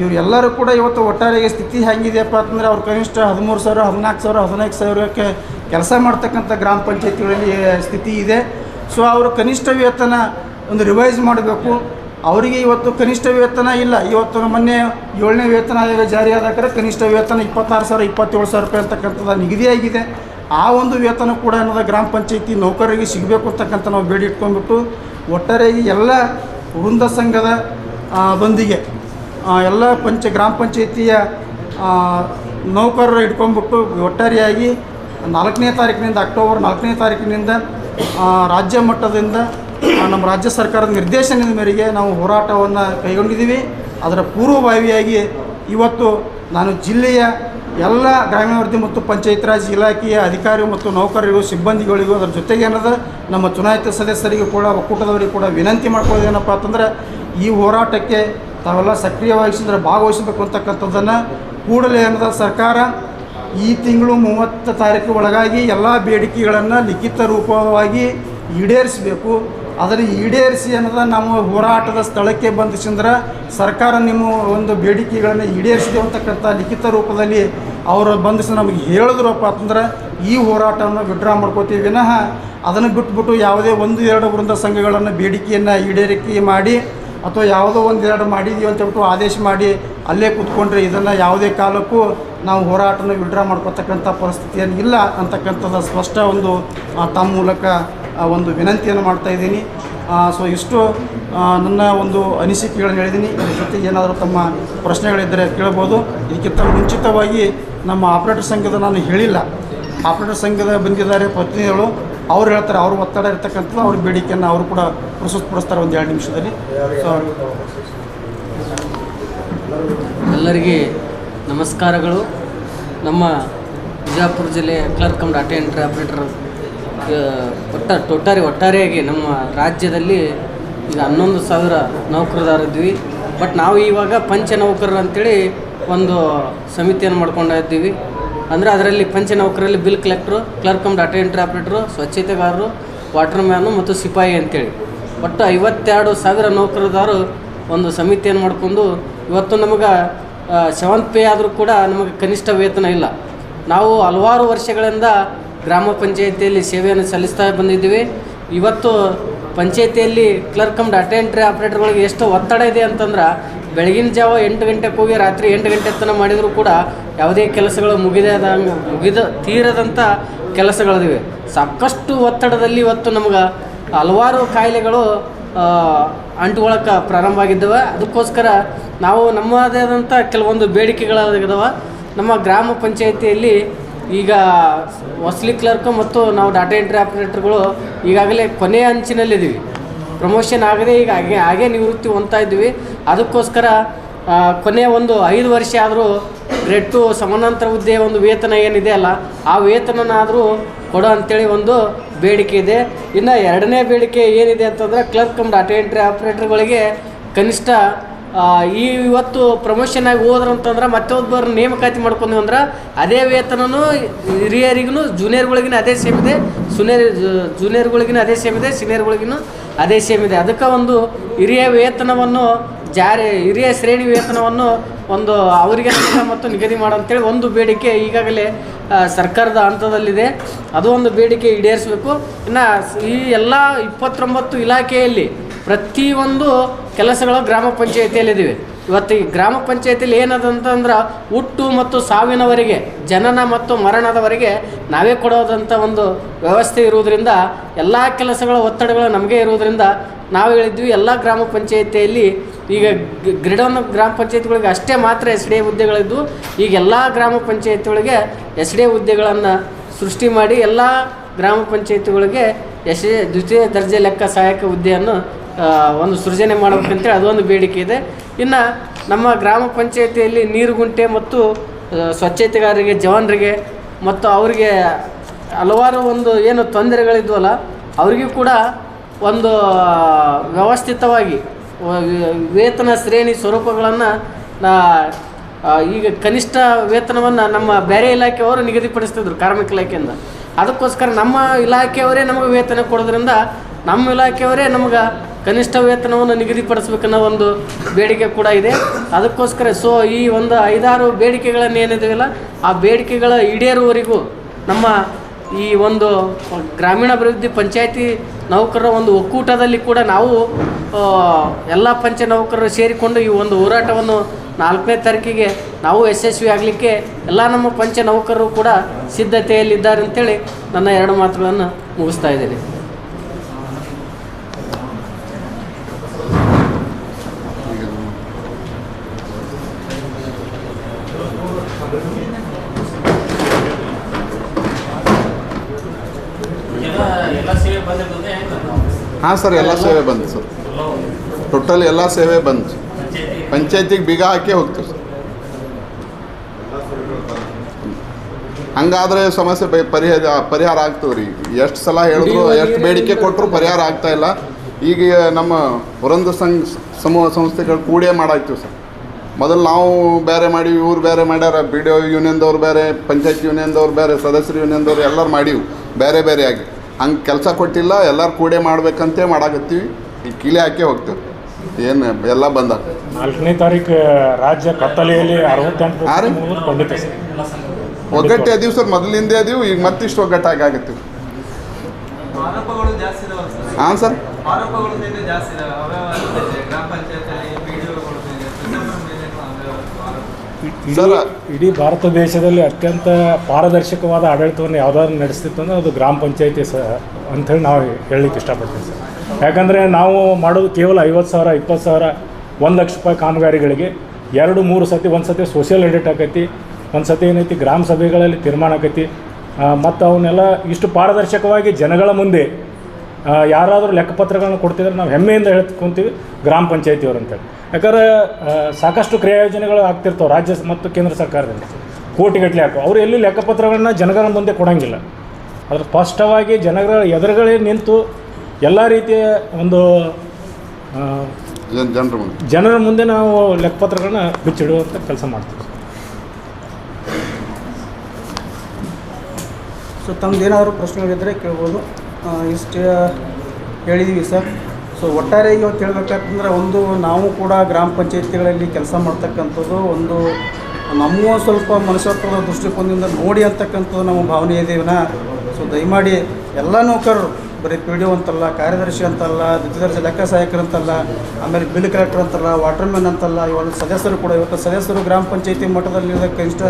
ಇವರೆಲ್ಲರೂ ಕೂಡ ಇವತ್ತು ಒಟ್ಟಾರೆಗೆ ಸ್ಥಿತಿ ಹೆಂಗಿದೆಯಪ್ಪ ಅಂತಂದರೆ ಅವ್ರು ಕನಿಷ್ಠ ಹದಿಮೂರು ಸಾವಿರ, ಹದಿನಾಲ್ಕು ಸಾವಿರ, ಹದಿನೈದು ಸಾವಿರಕ್ಕೆ ಕೆಲಸ ಮಾಡ್ತಕ್ಕಂಥ ಗ್ರಾಮ ಪಂಚಾಯತಿಗಳಲ್ಲಿ ಸ್ಥಿತಿ ಇದೆ. ಸೊ ಅವರು ಕನಿಷ್ಠ ವೇತನ ಒಂದು ರಿವೈಸ್ ಮಾಡಬೇಕು. ಅವರಿಗೆ ಇವತ್ತು ಕನಿಷ್ಠ ವೇತನ ಇಲ್ಲ. ಇವತ್ತು ಮೊನ್ನೆ ಏಳನೇ ವೇತನ ಆಯೋಗ ಜಾರಿ ಆದಾಕರೆ ಕನಿಷ್ಠ ವೇತನ ಇಪ್ಪತ್ತಾರು ಸಾವಿರ, ಇಪ್ಪತ್ತೇಳು ಸಾವಿರ ರೂಪಾಯಿ ಅಂತಕ್ಕಂಥದ್ದು ನಿಗದಿಯಾಗಿದೆ ಆ ಒಂದು ವೇತನ ಕೂಡ ಅನ್ನೋದು ಗ್ರಾಮ ಪಂಚಾಯತಿ ನೌಕರರಿಗೆ ಸಿಗಬೇಕು ಅಂತಕ್ಕಂಥ ನಾವು ಬೇಡಿ ಇಟ್ಕೊಂಡ್ಬಿಟ್ಟು ಒಟ್ಟಾರೆಯಾಗಿ ಎಲ್ಲ ವೃಂದ ಸಂಘದ ಬಂದಿಗೆ ಎಲ್ಲ ಪಂಚ ಗ್ರಾಮ ಪಂಚಾಯತಿಯ ನೌಕರರು ಇಟ್ಕೊಂಡ್ಬಿಟ್ಟು ಒಟ್ಟಾರೆಯಾಗಿ ನಾಲ್ಕನೇ ತಾರೀಕಿನಿಂದ ಅಕ್ಟೋಬರ್ ನಾಲ್ಕನೇ ತಾರೀಕಿನಿಂದ ರಾಜ್ಯ ಮಟ್ಟದಿಂದ ನಮ್ಮ ರಾಜ್ಯ ಸರ್ಕಾರದ ನಿರ್ದೇಶನದ ಮೇರೆಗೆ ನಾವು ಹೋರಾಟವನ್ನು ಕೈಗೊಂಡಿದ್ದೀವಿ. ಅದರ ಪೂರ್ವಭಾವಿಯಾಗಿ ಇವತ್ತು ನಾನು ಜಿಲ್ಲೆಯ ಎಲ್ಲ ಗ್ರಾಮೀಣಾಭಿವೃದ್ಧಿ ಮತ್ತು ಪಂಚಾಯತ್ ರಾಜ್ ಇಲಾಖೆಯ ಅಧಿಕಾರಿ ಮತ್ತು ನೌಕರರಿಗೂ ಸಿಬ್ಬಂದಿಗಳಿಗೂ ಅದರ ಜೊತೆಗೆ ಏನದ ನಮ್ಮ ಚುನಾಯಿತ ಸದಸ್ಯರಿಗೂ ಕೂಡ ಒಕ್ಕೂಟದವರಿಗೂ ಕೂಡ ವಿನಂತಿ ಮಾಡ್ಕೊಳ್ಳೋದೇನಪ್ಪ ಅಂತಂದ್ರೆ ಈ ಹೋರಾಟಕ್ಕೆ ತಾವೆಲ್ಲ ಸಕ್ರಿಯವಾಗಿಸಿದ್ರೆ ಭಾಗವಹಿಸಬೇಕು ಅಂತಕ್ಕಂಥದ್ದನ್ನು ಕೂಡಲೇ ಅನ್ನದ ಸರ್ಕಾರ ಈ ತಿಂಗಳು ಮೂವತ್ತು ತಾರೀಕು ಒಳಗಾಗಿ ಎಲ್ಲ ಬೇಡಿಕೆಗಳನ್ನು ಲಿಖಿತ ರೂಪವಾಗಿ ಈಡೇರಿಸಬೇಕು. ಅದನ್ನು ಈಡೇರಿಸಿ ಅನ್ನೋದ ನಮ್ಮ ಹೋರಾಟದ ಸ್ಥಳಕ್ಕೆ ಬಂದಿಸಿದ್ರೆ ಸರ್ಕಾರ ನಿಮ್ಮ ಒಂದು ಬೇಡಿಕೆಗಳನ್ನು ಈಡೇರಿಸಿದೆ ಅಂತಕ್ಕಂಥ ಲಿಖಿತ ರೂಪದಲ್ಲಿ ಅವರು ಬಂದಿಸಿ ನಮಗೆ ಹೇಳಿದ್ರಪ್ಪ ಅಂತಂದ್ರೆ ಈ ಹೋರಾಟವನ್ನು ವಿಡ್ರಾ ಮಾಡ್ಕೋತೀವಿ. ವಿನಃ ಅದನ್ನು ಬಿಟ್ಬಿಟ್ಟು ಯಾವುದೇ ಒಂದು ಎರಡು ವೃಂದ ಸಂಘಗಳನ್ನು ಬೇಡಿಕೆಯನ್ನು ಈಡೇರಿಕೆ ಮಾಡಿ ಅಥವಾ ಯಾವುದೋ ಒಂದು ಎರಡು ಮಾಡಿದೀವಿ ಅಂತ ಹೇಳ್ಬಿಟ್ಟು ಆದೇಶ ಮಾಡಿ ಅಲ್ಲೇ ಕೂತ್ಕೊಂಡ್ರೆ ಇದನ್ನು ಯಾವುದೇ ಕಾಲಕ್ಕೂ ನಾವು ಹೋರಾಟನ ವಿಡ್ರಾ ಮಾಡ್ಕೊತಕ್ಕಂಥ ಪರಿಸ್ಥಿತಿ ಏನು ಇಲ್ಲ ಅಂತಕ್ಕಂಥದ್ದು ಸ್ಪಷ್ಟ ಒಂದು ತಮ್ಮ ಮೂಲಕ ಒಂದು ವಿನಂತಿಯನ್ನು ಮಾಡ್ತಾ ಇದ್ದೀನಿ. ಸೊ ಇಷ್ಟು ನನ್ನ ಒಂದು ಅನಿಸಿಕೆಗಳನ್ನು ಹೇಳಿದ್ದೀನಿ. ಇದ್ರ ಜೊತೆಗೆ ಏನಾದರೂ ತಮ್ಮ ಪ್ರಶ್ನೆಗಳಿದ್ದರೆ ಕೇಳ್ಬೋದು. ಇದಕ್ಕಿಂತ ಮುಂಚಿತವಾಗಿ ನಮ್ಮ ಆಪ್ರೇಟರ್ ಸಂಘದ ನಾನು ಹೇಳಿಲ್ಲ. ಆಪ್ರೇಟರ್ ಸಂಘದ ಬಂದಿದ್ದಾರೆ, ಪ್ರತಿನಿಧಿಗಳು. ಅವ್ರು ಹೇಳ್ತಾರೆ, ಅವ್ರ ಒತ್ತಡ ಇರ್ತಕ್ಕಂಥದ್ದು ಅವ್ರ ಬೇಡಿಕೆಯನ್ನು ಅವರು ಕೂಡ ಪ್ರಸ್ತುತಪಡಿಸ್ತಾರೆ ಒಂದು ಎರಡು ನಿಮಿಷದಲ್ಲಿ. ಎಲ್ಲರಿಗೆ ನಮಸ್ಕಾರಗಳು. ನಮ್ಮ ಬಿಜಾಪುರ ಜಿಲ್ಲೆ clerk cum data entry operator ಒಟ್ಟ, ಒಟ್ಟಾರೆ, ಒಟ್ಟಾರೆಯಾಗಿ ನಮ್ಮ ರಾಜ್ಯದಲ್ಲಿ ಈಗ ಹನ್ನೊಂದು ಸಾವಿರ ನೌಕರದಾರಿದ್ವಿ ಬಟ್ ನಾವು ಇವಾಗ ಪಂಚ ನೌಕರರು ಅಂತೇಳಿ ಒಂದು ಸಮಿತಿಯನ್ನು ಮಾಡ್ಕೊಂಡು ಇದ್ದೀವಿ ಅಂದರೆ ಅದರಲ್ಲಿ ಪಂಚ ನೌಕರಲ್ಲಿ bill collector clerk data entry operator ಸ್ವಚ್ಛತೆಗಾರರು water man ಮತ್ತು ಸಿಪಾಯಿ ಅಂತೇಳಿ. ಒಟ್ಟು ಐವತ್ತೆರಡು ಸಾವಿರ ನೌಕರದಾರು ಒಂದು ಸಮಿತಿಯನ್ನು ಮಾಡಿಕೊಂಡು ಇವತ್ತು ನಮಗೆ ಸೆವೆಂತ್ ಪೇ ಆದರೂ ಕೂಡ ನಮಗೆ ಕನಿಷ್ಠ ವೇತನ ಇಲ್ಲ. ನಾವು ಹಲವಾರು ವರ್ಷಗಳಿಂದ ಗ್ರಾಮ ಪಂಚಾಯಿತಿಯಲ್ಲಿ ಸೇವೆಯನ್ನು ಸಲ್ಲಿಸ್ತಾ ಬಂದಿದ್ದೀವಿ. ಇವತ್ತು ಪಂಚಾಯಿತಿಯಲ್ಲಿ ಕ್ಲರ್ಕ್ ಡಾಟಾ ಎಂಟ್ರಿ ಆಪ್ರೇಟರ್ಗಳಿಗೆ ಎಷ್ಟು ಒತ್ತಡ ಇದೆ ಅಂತಂದ್ರೆ ಬೆಳಗಿನ ಜಾವ ಎಂಟು ಗಂಟೆಗೆ ಹೋಗಿ ರಾತ್ರಿ ಎಂಟು ಗಂಟೆ ತನಕ ಮಾಡಿದರೂ ಕೂಡ ಯಾವುದೇ ಕೆಲಸಗಳು ಮುಗಿದ ಮುಗಿದ ತೀರದಂಥ ಕೆಲಸಗಳಿವೆ ಸಾಕಷ್ಟು ಒತ್ತಡದಲ್ಲಿ ಇವತ್ತು ನಮ್ಗೆ ಹಲವಾರು ಕಾಯಿಲೆಗಳು ಅಂಟುಗೊಳಕ್ಕೆ ಪ್ರಾರಂಭ ಆಗಿದ್ದಾವೆ. ಅದಕ್ಕೋಸ್ಕರ ನಾವು ನಮ್ಮದೇ ಆದಂಥ ಕೆಲವೊಂದು ಬೇಡಿಕೆಗಳಾಗಿದ್ದಾವೆ ನಮ್ಮ ಗ್ರಾಮ ಪಂಚಾಯಿತಿಯಲ್ಲಿ ಈಗ ವಸಲಿ ಕ್ಲರ್ಕ್ ಮತ್ತು ನಾವು ಡಾಟಾ ಎಂಟ್ರಿ ಆಪ್ರೇಟರ್ಗಳು ಈಗಾಗಲೇ ಕೊನೆಯ ಅಂಚಿನಲ್ಲಿದ್ದೀವಿ. ಪ್ರಮೋಷನ್ ಆಗದೆ ಈಗ ಹಾಗೆ ಹಾಗೆ ನಿವೃತ್ತಿ ಹೊಂದ್ತಾ ಇದ್ವಿ. ಅದಕ್ಕೋಸ್ಕರ ಕೊನೆ ಒಂದು ಐದು ವರ್ಷ ಆದರೂ ಗ್ರೇಡ್ ಟು ಸಮಾನಾಂತರ ಹುದ್ದೆ ಒಂದು ವೇತನ ಏನಿದೆ ಅಲ್ಲ, ಆ ವೇತನನಾದರೂ ಕೊಡೋ ಅಂಥೇಳಿ ಒಂದು ಬೇಡಿಕೆ ಇದೆ. ಇನ್ನು ಎರಡನೇ ಬೇಡಿಕೆ ಏನಿದೆ ಅಂತಂದರೆ ಕ್ಲರ್ಕ್ ಕಮ್ ಡಾಟಾ ಎಂಟ್ರಿ ಆಪ್ರೇಟರ್ಗಳಿಗೆ ಕನಿಷ್ಠ ಈ ಇವತ್ತು ಪ್ರಮೋಷನ್ ಆಗಿ ಹೋದ್ರು ಅಂತಂದ್ರೆ ಮತ್ತೊಬ್ಬರು ನೇಮಕಾತಿ ಮಾಡ್ಕೊಂಡ್ವಿ ಅಂದ್ರೆ ಅದೇ ವೇತನನು ಹಿರಿಯರಿಗೂ ಜೂನಿಯರ್ಗಳಿಗಿನ ಅದೇ ಸೇಮ್ ಇದೆ ಸುನಿಯರ್ ಜೂನಿಯರ್ಗಳಿಗಿನ ಅದೇ ಸೇಮ್ ಇದೆ ಸೀನಿಯರ್ಗಳಿಗೂ ಅದೇ ಸೇಮ್ ಇದೆ. ಅದಕ್ಕೆ ಒಂದು ಹಿರಿಯ ವೇತನವನ್ನು ಜಾರಿ, ಹಿರಿಯ ಶ್ರೇಣಿ ವೇತನವನ್ನು ಒಂದು ಅವರಿಗೆ ಮತ್ತು ನಿಗದಿ ಮಾಡೋಂಥೇಳಿ ಒಂದು ಬೇಡಿಕೆ ಈಗಾಗಲೇ ಸರ್ಕಾರದ ಹಂತದಲ್ಲಿದೆ. ಅದು ಒಂದು ಬೇಡಿಕೆ ಈಡೇರಿಸಬೇಕು. ಇನ್ನು ಈ ಎಲ್ಲ ಇಪ್ಪತ್ತೊಂಬತ್ತು ಇಲಾಖೆಯಲ್ಲಿ ಪ್ರತಿಯೊಂದು ಕೆಲಸಗಳು ಗ್ರಾಮ ಪಂಚಾಯಿತಿಯಲ್ಲಿದ್ದೀವಿ ಇವತ್ತು ಈ ಗ್ರಾಮ ಪಂಚಾಯತಿಯಲ್ಲಿ ಏನದಂತಂದ್ರೆ ಹುಟ್ಟು ಮತ್ತು ಸಾವಿನವರೆಗೆ, ಜನನ ಮತ್ತು ಮರಣದವರೆಗೆ ನಾವೇ ಕೊಡೋದಂಥ ಒಂದು ವ್ಯವಸ್ಥೆ ಇರುವುದರಿಂದ, ಎಲ್ಲ ಕೆಲಸಗಳ ಒತ್ತಡಗಳು ನಮಗೆ ಇರುವುದರಿಂದ ನಾವು ಹೇಳಿದ್ವಿ ಎಲ್ಲ ಗ್ರಾಮ ಪಂಚಾಯತಿಯಲ್ಲಿ ಈಗ ಗ್ರಿಡನ್ ಗ್ರಾಮ ಪಂಚಾಯತಿಗಳಿಗೆ ಅಷ್ಟೇ ಮಾತ್ರ ಎಸ್ ಡಿ ಎ ಹುದ್ದೆಗಳಿದ್ದು, ಈಗ ಎಲ್ಲ ಗ್ರಾಮ ಪಂಚಾಯತಿಗಳಿಗೆ ಎಸ್ ಡಿ ಎ ಹುದ್ದೆಗಳನ್ನು ಸೃಷ್ಟಿ ಮಾಡಿ ಎಲ್ಲ ಗ್ರಾಮ ಪಂಚಾಯತಿಗಳಿಗೆ ಎಸ್ ದ್ವಿತೀಯ ದರ್ಜೆ ಲೆಕ್ಕ ಸಹಾಯಕ ಹುದ್ದೆಯನ್ನು ಒಂದು ಸೃಜನೆ ಮಾಡಬೇಕಂತೇಳಿ ಅದೊಂದು ಬೇಡಿಕೆ ಇದೆ. ಇನ್ನು ನಮ್ಮ ಗ್ರಾಮ ಪಂಚಾಯತಿಯಲ್ಲಿ ನೀರುಗುಂಟೆ ಮತ್ತು ಸ್ವಚ್ಛತೆಗಾರರಿಗೆ, ಜವಾನರಿಗೆ ಮತ್ತು ಅವರಿಗೆ ಹಲವಾರು ಒಂದು ಏನು ತೊಂದರೆಗಳಿದ್ವಲ್ಲ, ಅವರಿಗೂ ಕೂಡ ಒಂದು ವ್ಯವಸ್ಥಿತವಾಗಿ ವೇತನ ಶ್ರೇಣಿ ಸ್ವರೂಪಗಳನ್ನು ಈಗ ಕನಿಷ್ಠ ವೇತನವನ್ನು ನಮ್ಮ ಬೇರೆ ಇಲಾಖೆಯವರು ನಿಗದಿಪಡಿಸ್ತಿದ್ರು ಕಾರ್ಮಿಕ ಇಲಾಖೆಯಿಂದ. ಅದಕ್ಕೋಸ್ಕರ ನಮ್ಮ ಇಲಾಖೆಯವರೇ ನಮಗೆ ವೇತನ ಕೊಡೋದ್ರಿಂದ ನಮ್ಮ ಇಲಾಖೆಯವರೇ ನಮಗೆ ಕನಿಷ್ಠ ವೇತನವನ್ನು ನಿಗದಿಪಡಿಸ್ಬೇಕನ್ನೋ ಒಂದು ಬೇಡಿಕೆ ಕೂಡ ಇದೆ. ಅದಕ್ಕೋಸ್ಕರ ಸೊ, ಈ ಒಂದು ಐದಾರು ಬೇಡಿಕೆಗಳನ್ನು ಏನಿದೆಯಲ್ಲ ಆ ಬೇಡಿಕೆಗಳ ಈಡೇರುವವರೆಗೂ ನಮ್ಮ ಈ ಒಂದು ಗ್ರಾಮೀಣಾಭಿವೃದ್ಧಿ ಪಂಚಾಯತಿ ನೌಕರರ ಒಂದು ಒಕ್ಕೂಟದಲ್ಲಿ ಕೂಡ ನಾವು ಎಲ್ಲ ಪಂಚ ನೌಕರರು ಸೇರಿಕೊಂಡು ಈ ಒಂದು ಹೋರಾಟವನ್ನು ನಾಲ್ಕನೇ ತಾರೀಕಿಗೆ ನಾವು ಯಶಸ್ವಿ ಆಗಲಿಕ್ಕೆ ಎಲ್ಲ ನಮ್ಮ ಪಂಚ ನೌಕರರು ಕೂಡ ಸಿದ್ಧತೆಯಲ್ಲಿದ್ದಾರೆ ಅಂತೇಳಿ ನನ್ನ ಎರಡು ಮಾತುಗಳನ್ನು ಮುಗಿಸ್ತಾ ಇದ್ದೀನಿ ಎಲ್ಲ ಎಲ್ಲ ಸೇವೆ ಬಂದಿರ್ತದೆ ಹೆಂಗೆ ಹಾಂ ಸರ್, ಎಲ್ಲ ಸೇವೆ ಬಂತು ಸರ್. ಟೋಟಲ್ ಎಲ್ಲ ಸೇವೆ ಬಂತು. ಪಂಚಾಯತಿ ಪಂಚಾಯತಿಗೆ ಬೀಗ ಹಾಕಿ ಹೋಗ್ತೀವಿ ಸರ್. ಹಂಗಾದ್ರೆ ಸಮಸ್ಯೆ ಪರಿಹಾರ ಪರಿಹಾರ ಆಗ್ತದೆ ರೀ ಎಷ್ಟು ಸಲ ಹೇಳಿದ್ರು, ಎಷ್ಟು ಬೇಡಿಕೆ ಕೊಟ್ಟರು ಪರಿಹಾರ ಆಗ್ತಾ ಇಲ್ಲ. ಈಗ ನಮ್ಮ ವರಂದ ಸಂಘ, ಸಮೂಹ ಸಂಸ್ಥೆಗಳು ಕೂಡೇ ಮಾಡಾಕ್ತೀವಿ ಸರ್. ಮೊದಲು ನಾವು ಬೇರೆ ಮಾಡಿ ಇವ್ರು ಬೇರೆ ಮಾಡ್ಯಾರ, ಬಿ ಡಿ ಒ ಯೂನಿಯನ್ದವ್ರು ಬೇರೆ, ಪಂಚಾಯತ್ ಯೂನಿಯನ್ದವ್ರು ಬೇರೆ, ಸದಸ್ಯರು ಯೂನಿಯನ್ದವ್ರು ಎಲ್ಲರೂ ಮಾಡೀವಿ, ಬೇರೆ ಬೇರೆ ಆಗಿ. ಹಂಗೆ ಕೆಲಸ ಕೊಟ್ಟಿಲ್ಲ ಎಲ್ಲರೂ ಕೂಡೇ ಮಾಡ್ಬೇಕಂತೆ ಮಾಡಾಕತ್ತೀವಿ. ಈ ಕೀಲೆ ಹಾಕಿ ಹೋಗ್ತೀವಿ. ಏನು ಎಲ್ಲ ಬಂದ. ನಾಲ್ಕನೇ ತಾರೀಕು ರಾಜ್ಯ ಕತ್ತಲೆಯಲ್ಲಿ ಅರವತ್ತೆಂಟು ಒಗ್ಗಟ್ಟೆ ಅದೀವಿ ಸರ್ ಮೊದಲಿಂದ ಅದೀವಿ ಈಗ ಮತ್ತಿಷ್ಟು ಒಗ್ಗಟ್ಟಾಗಿ ಆಗತ್ತೀವಿ ಹಾಂ ಸರ್ ಆರೋಪಗಳು ಮೇಲೆ ಜಾಸ್ತಿ ಇದಾವೆ ಅವ್ಯವಹಾರ ಇದೆ. ಗ್ರಾಮ ಪಂಚಾಯತಲ್ಲಿ ಪಿ ಡಿ ಒಗಳು ಮೇಲೆ ಪ್ರತಿಯೊಬ್ಬರ ಮೇಲೆ ಅವ್ಯವಹಾರ ಆರೋಪ ಸರ್. ಇಡೀ ಭಾರತ ದೇಶದಲ್ಲಿ ಅತ್ಯಂತ ಪಾರದರ್ಶಕವಾದ ಆಡಳಿತವನ್ನು ಯಾವ್ದಾದ್ರು ನಡೆಸ್ತಿತ್ತು ಅಂದ್ರೆ ಅದು ಗ್ರಾಮ ಪಂಚಾಯತಿ ಸ ಅಂಥೇಳಿ ನಾವು ಹೇಳಲಿಕ್ಕೆ ಇಷ್ಟಪಡ್ತೀವಿ ಸರ್ ಯಾಕಂದರೆ ನಾವು ಮಾಡೋದು ಕೇವಲ ಐವತ್ತು ಸಾವಿರ ಇಪ್ಪತ್ತು ಸಾವಿರ ಒಂದು ಲಕ್ಷ ರೂಪಾಯಿ ಕಾಮಗಾರಿಗಳಿಗೆ ಎರಡು ಮೂರು ಸತಿ ಒಂದು ಸತಿ ಸೋಷಿಯಲ್ ಎಡಿಟ್ ಆಕೈತಿ ಒಂದು ಸತಿ ಏನೈತಿ ಗ್ರಾಮ ಸಭೆಗಳಲ್ಲಿ ತೀರ್ಮಾನ ಆಕೈತಿ ಮತ್ತು ಅವನ್ನೆಲ್ಲ ಇಷ್ಟು ಪಾರದರ್ಶಕವಾಗಿ ಜನಗಳ ಮುಂದೆ ಯಾರಾದರೂ ಲೆಕ್ಕಪತ್ರಗಳನ್ನು ಕೊಡ್ತಿದ್ರೆ ನಾವು ಹೆಮ್ಮೆಯಿಂದ ಹೇಳ್ಕೊಂತೀವಿ ಗ್ರಾಮ ಪಂಚಾಯತಿಯವರು ಅಂತೇಳಿ ಯಾಕಂದ್ರೆ ಸಾಕಷ್ಟು ಕ್ರಿಯಾ ಯೋಜನೆಗಳು ಆಗ್ತಿರ್ತಾವೆ ರಾಜ್ಯ ಮತ್ತು ಕೇಂದ್ರ ಸರ್ಕಾರದಿಂದ. ಕೋಟಿಗಟ್ಟಲೆ ಹಾಕೋ ಅವರು ಎಲ್ಲಿ ಲೆಕ್ಕಪತ್ರಗಳನ್ನ ಜನಗಳ ಮುಂದೆ ಕೊಡೋಂಗಿಲ್ಲ. ಅದ್ರ ಸ್ಪಷ್ಟವಾಗಿ ಜನಗಳ ಎದುರುಗಳೇ ನಿಂತು ಎಲ್ಲ ರೀತಿಯ ಒಂದು ಆ, ಜನರ ಮುಂದೆ. ಜನರ ಮುಂದೆ ನಾವು ಲೆಕ್ಕಪತ್ರಗಳನ್ನ ಬಿಚ್ಚಿಡುವಂಥ ಕೆಲಸ ಮಾಡ್ತೀವಿ. ಸೊ ತಮ್ಮದೇನಾದರೂ ಪ್ರಶ್ನೆಗಳಿದ್ದರೆ ಕೇಳ್ಬೋದು. ಇಷ್ಟು ಹೇಳಿದ್ದೀವಿ ಸರ್. ಸೊ ಒಟ್ಟಾರೆ ಇವತ್ತು ಹೇಳ್ಬೇಕಂತಂದ್ರೆ ಒಂದು ನಾವು ಕೂಡ ಗ್ರಾಮ ಪಂಚಾಯತಿಗಳಲ್ಲಿ ಕೆಲಸ ಮಾಡ್ತಕ್ಕಂಥದ್ದು ಒಂದು ನಮ್ಮ ಸ್ವಲ್ಪ ಮನುಷ್ಯತ್ವದ ದೃಷ್ಟಿಕೋನದಿಂದ ನೋಡಿ ಅಂತಕ್ಕಂಥದ್ದು ನಮ್ಮ ಭಾವನೆ ಇದೇವಿನ ಸೊ ದಯಮಾಡಿ ಎಲ್ಲ ನೌಕರರು, ಬರೀ ಪಿ ಡಿ ಒ ಅಂತಲ್ಲ, ಕಾರ್ಯದರ್ಶಿ ಅಂತಲ್ಲ ದ್ವಿತೀಯ ಲೆಕ್ಕ ಸಹಾಯಕರು ಅಂತಲ್ಲ, ಆಮೇಲೆ ಬಿಲ್ ಕಲೆಕ್ಟರ್ ಅಂತಲ್ಲ, ವಾಟರ್ಮ್ಯಾನ್ ಅಂತಲ್ಲ, ಇವಾಗ ಸದಸ್ಯರು ಕೂಡ ಇವತ್ತು ಸದಸ್ಯರು ಗ್ರಾಮ ಪಂಚಾಯತಿ ಮಟ್ಟದಲ್ಲಿ ಕನಿಷ್ಠ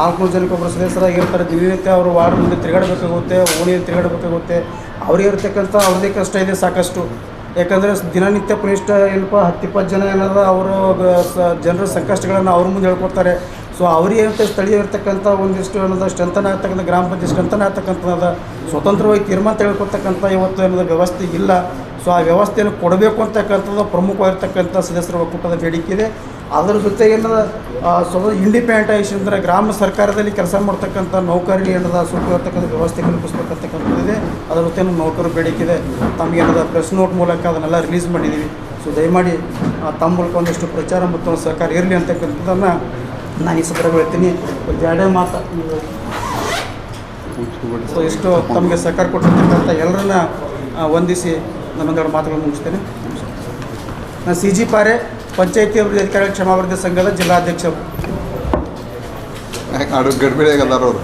ನಾಲ್ಕುನೂರು ಜನಕ್ಕೊಬ್ಬರು ಸದಸ್ಯರಾಗಿರ್ತಾರೆ. ದಿನನಿತ್ಯ ಅವರು ವಾರ್ಡ್ ಮುಂದೆ ತಿರುಗಾಡಬೇಕಾಗುತ್ತೆ, ಓಣಿಯಲ್ಲಿ ತಿರುಗಾಡಬೇಕಾಗುತ್ತೆ. ಅವ್ರಿಗೆ ಇರ್ತಕ್ಕಂಥ ಅವ್ರದೇ ಕಷ್ಟ ಇದೆ ಸಾಕಷ್ಟು. ಯಾಕಂದರೆ ದಿನನಿತ್ಯ ಕನಿಷ್ಠ ಏನಪ್ಪ ಹತ್ತು ಇಪ್ಪತ್ತು ಜನ ಏನಾದ್ರು ಅವರು ಜನರ ಸಂಕಷ್ಟಗಳನ್ನು ಅವ್ರ ಮುಂದೆ ಹೇಳ್ಕೊಡ್ತಾರೆ. ಸೊ ಅವ್ರಿಗೆ ಅಂತ ಸ್ಥಳೀಯ ಇರ್ತಕ್ಕಂಥ ಒಂದಿಷ್ಟು ಏನದ ಸ್ಟ್ರೆಂತನ ಆಗ್ತಕ್ಕಂಥ, ಗ್ರಾಮ ಪಂಚಾಯತ್ ಸ್ಟ್ರೆಂತನ ಆಗ್ತಕ್ಕಂಥದ್ದು ಸ್ವತಂತ್ರವಾಗಿ ತೀರ್ಮಾನ ತೆಗೆದುಕೊಳ್ತಕ್ಕಂಥ ಇವತ್ತು ಏನದ ವ್ಯವಸ್ಥೆ ಇಲ್ಲ. ಸೊ ಆ ವ್ಯವಸ್ಥೆಯನ್ನು ಕೊಡಬೇಕು ಅಂತಕ್ಕಂಥದ್ದು ಪ್ರಮುಖವಾಗಿರ್ತಕ್ಕಂಥ ಸದಸ್ಯರ ಒಕ್ಕೂಟದ ಬೇಡಿಕೆ ಇದೆ. ಅದರ ಜೊತೆಗೆ ಏನದ ಆ, ಸ್ವಲ್ಪ ಇಂಡಿಪೆಂಡೆಂಟ್ ಗ್ರಾಮ ಸರ್ಕಾರದಲ್ಲಿ ಕೆಲಸ ಮಾಡ್ತಕ್ಕಂಥ ನೌಕರಿ ಏನದ ಸೂಕ್ತ ಇರ್ತಕ್ಕಂಥ ವ್ಯವಸ್ಥೆ ಕಲ್ಪಿಸ್ಬೇಕಂತಕ್ಕಂಥದ್ದಿದೆ. ಅದರ ಜೊತೆ ನೌಕರರು ಬೇಡಿಕೆ ಇದೆ. ತಮಗೆ ಏನದ ಪ್ರೆಸ್ ನೋಟ್ ಮೂಲಕ ಅದನ್ನೆಲ್ಲ ರಿಲೀಸ್ ಮಾಡಿದ್ದೀವಿ. ಸೊ ದಯಮಾಡಿ ತಮ್ಮ ಮೂಲಕ ಒಂದಷ್ಟು ಪ್ರಚಾರ ಮತ್ತು ಸರ್ಕಾರ ಇರಲಿ ಅಂತಕ್ಕಂಥದ್ದನ್ನು ನಾನು ಈ ಸಂದರ್ಭ ಹೇಳ್ತೀನಿ. ಎರಡೇ ಮಾತು. ಸೊ ಇಷ್ಟು ತಮಗೆ ಸರ್ಕಾರ ಕೊಟ್ಟಿರ್ತಕ್ಕಂಥ ಎಲ್ಲರನ್ನ ವಂದಿಸಿ ನನ್ನೊಂದೆರಡು ಮಾತುಗಳನ್ನು ಮುಗಿಸ್ತೇನೆ. ನಾನು ಸಿ ಜಿ ಪಾರೆ. ಪಂಚಾಯತಿ ಅಭಿವೃದ್ಧಿ ಅಧಿಕಾರಿಗಳ ಕ್ಷಮಾಭಿವೃದ್ಧಿ ಸಂಘದ ಜಿಲ್ಲಾಧ್ಯಕ್ಷರು. ಯಾಕೆ ಅಡು ಗಡ್ಬಿಡಿಯಾಗದಾರ ಅವರು.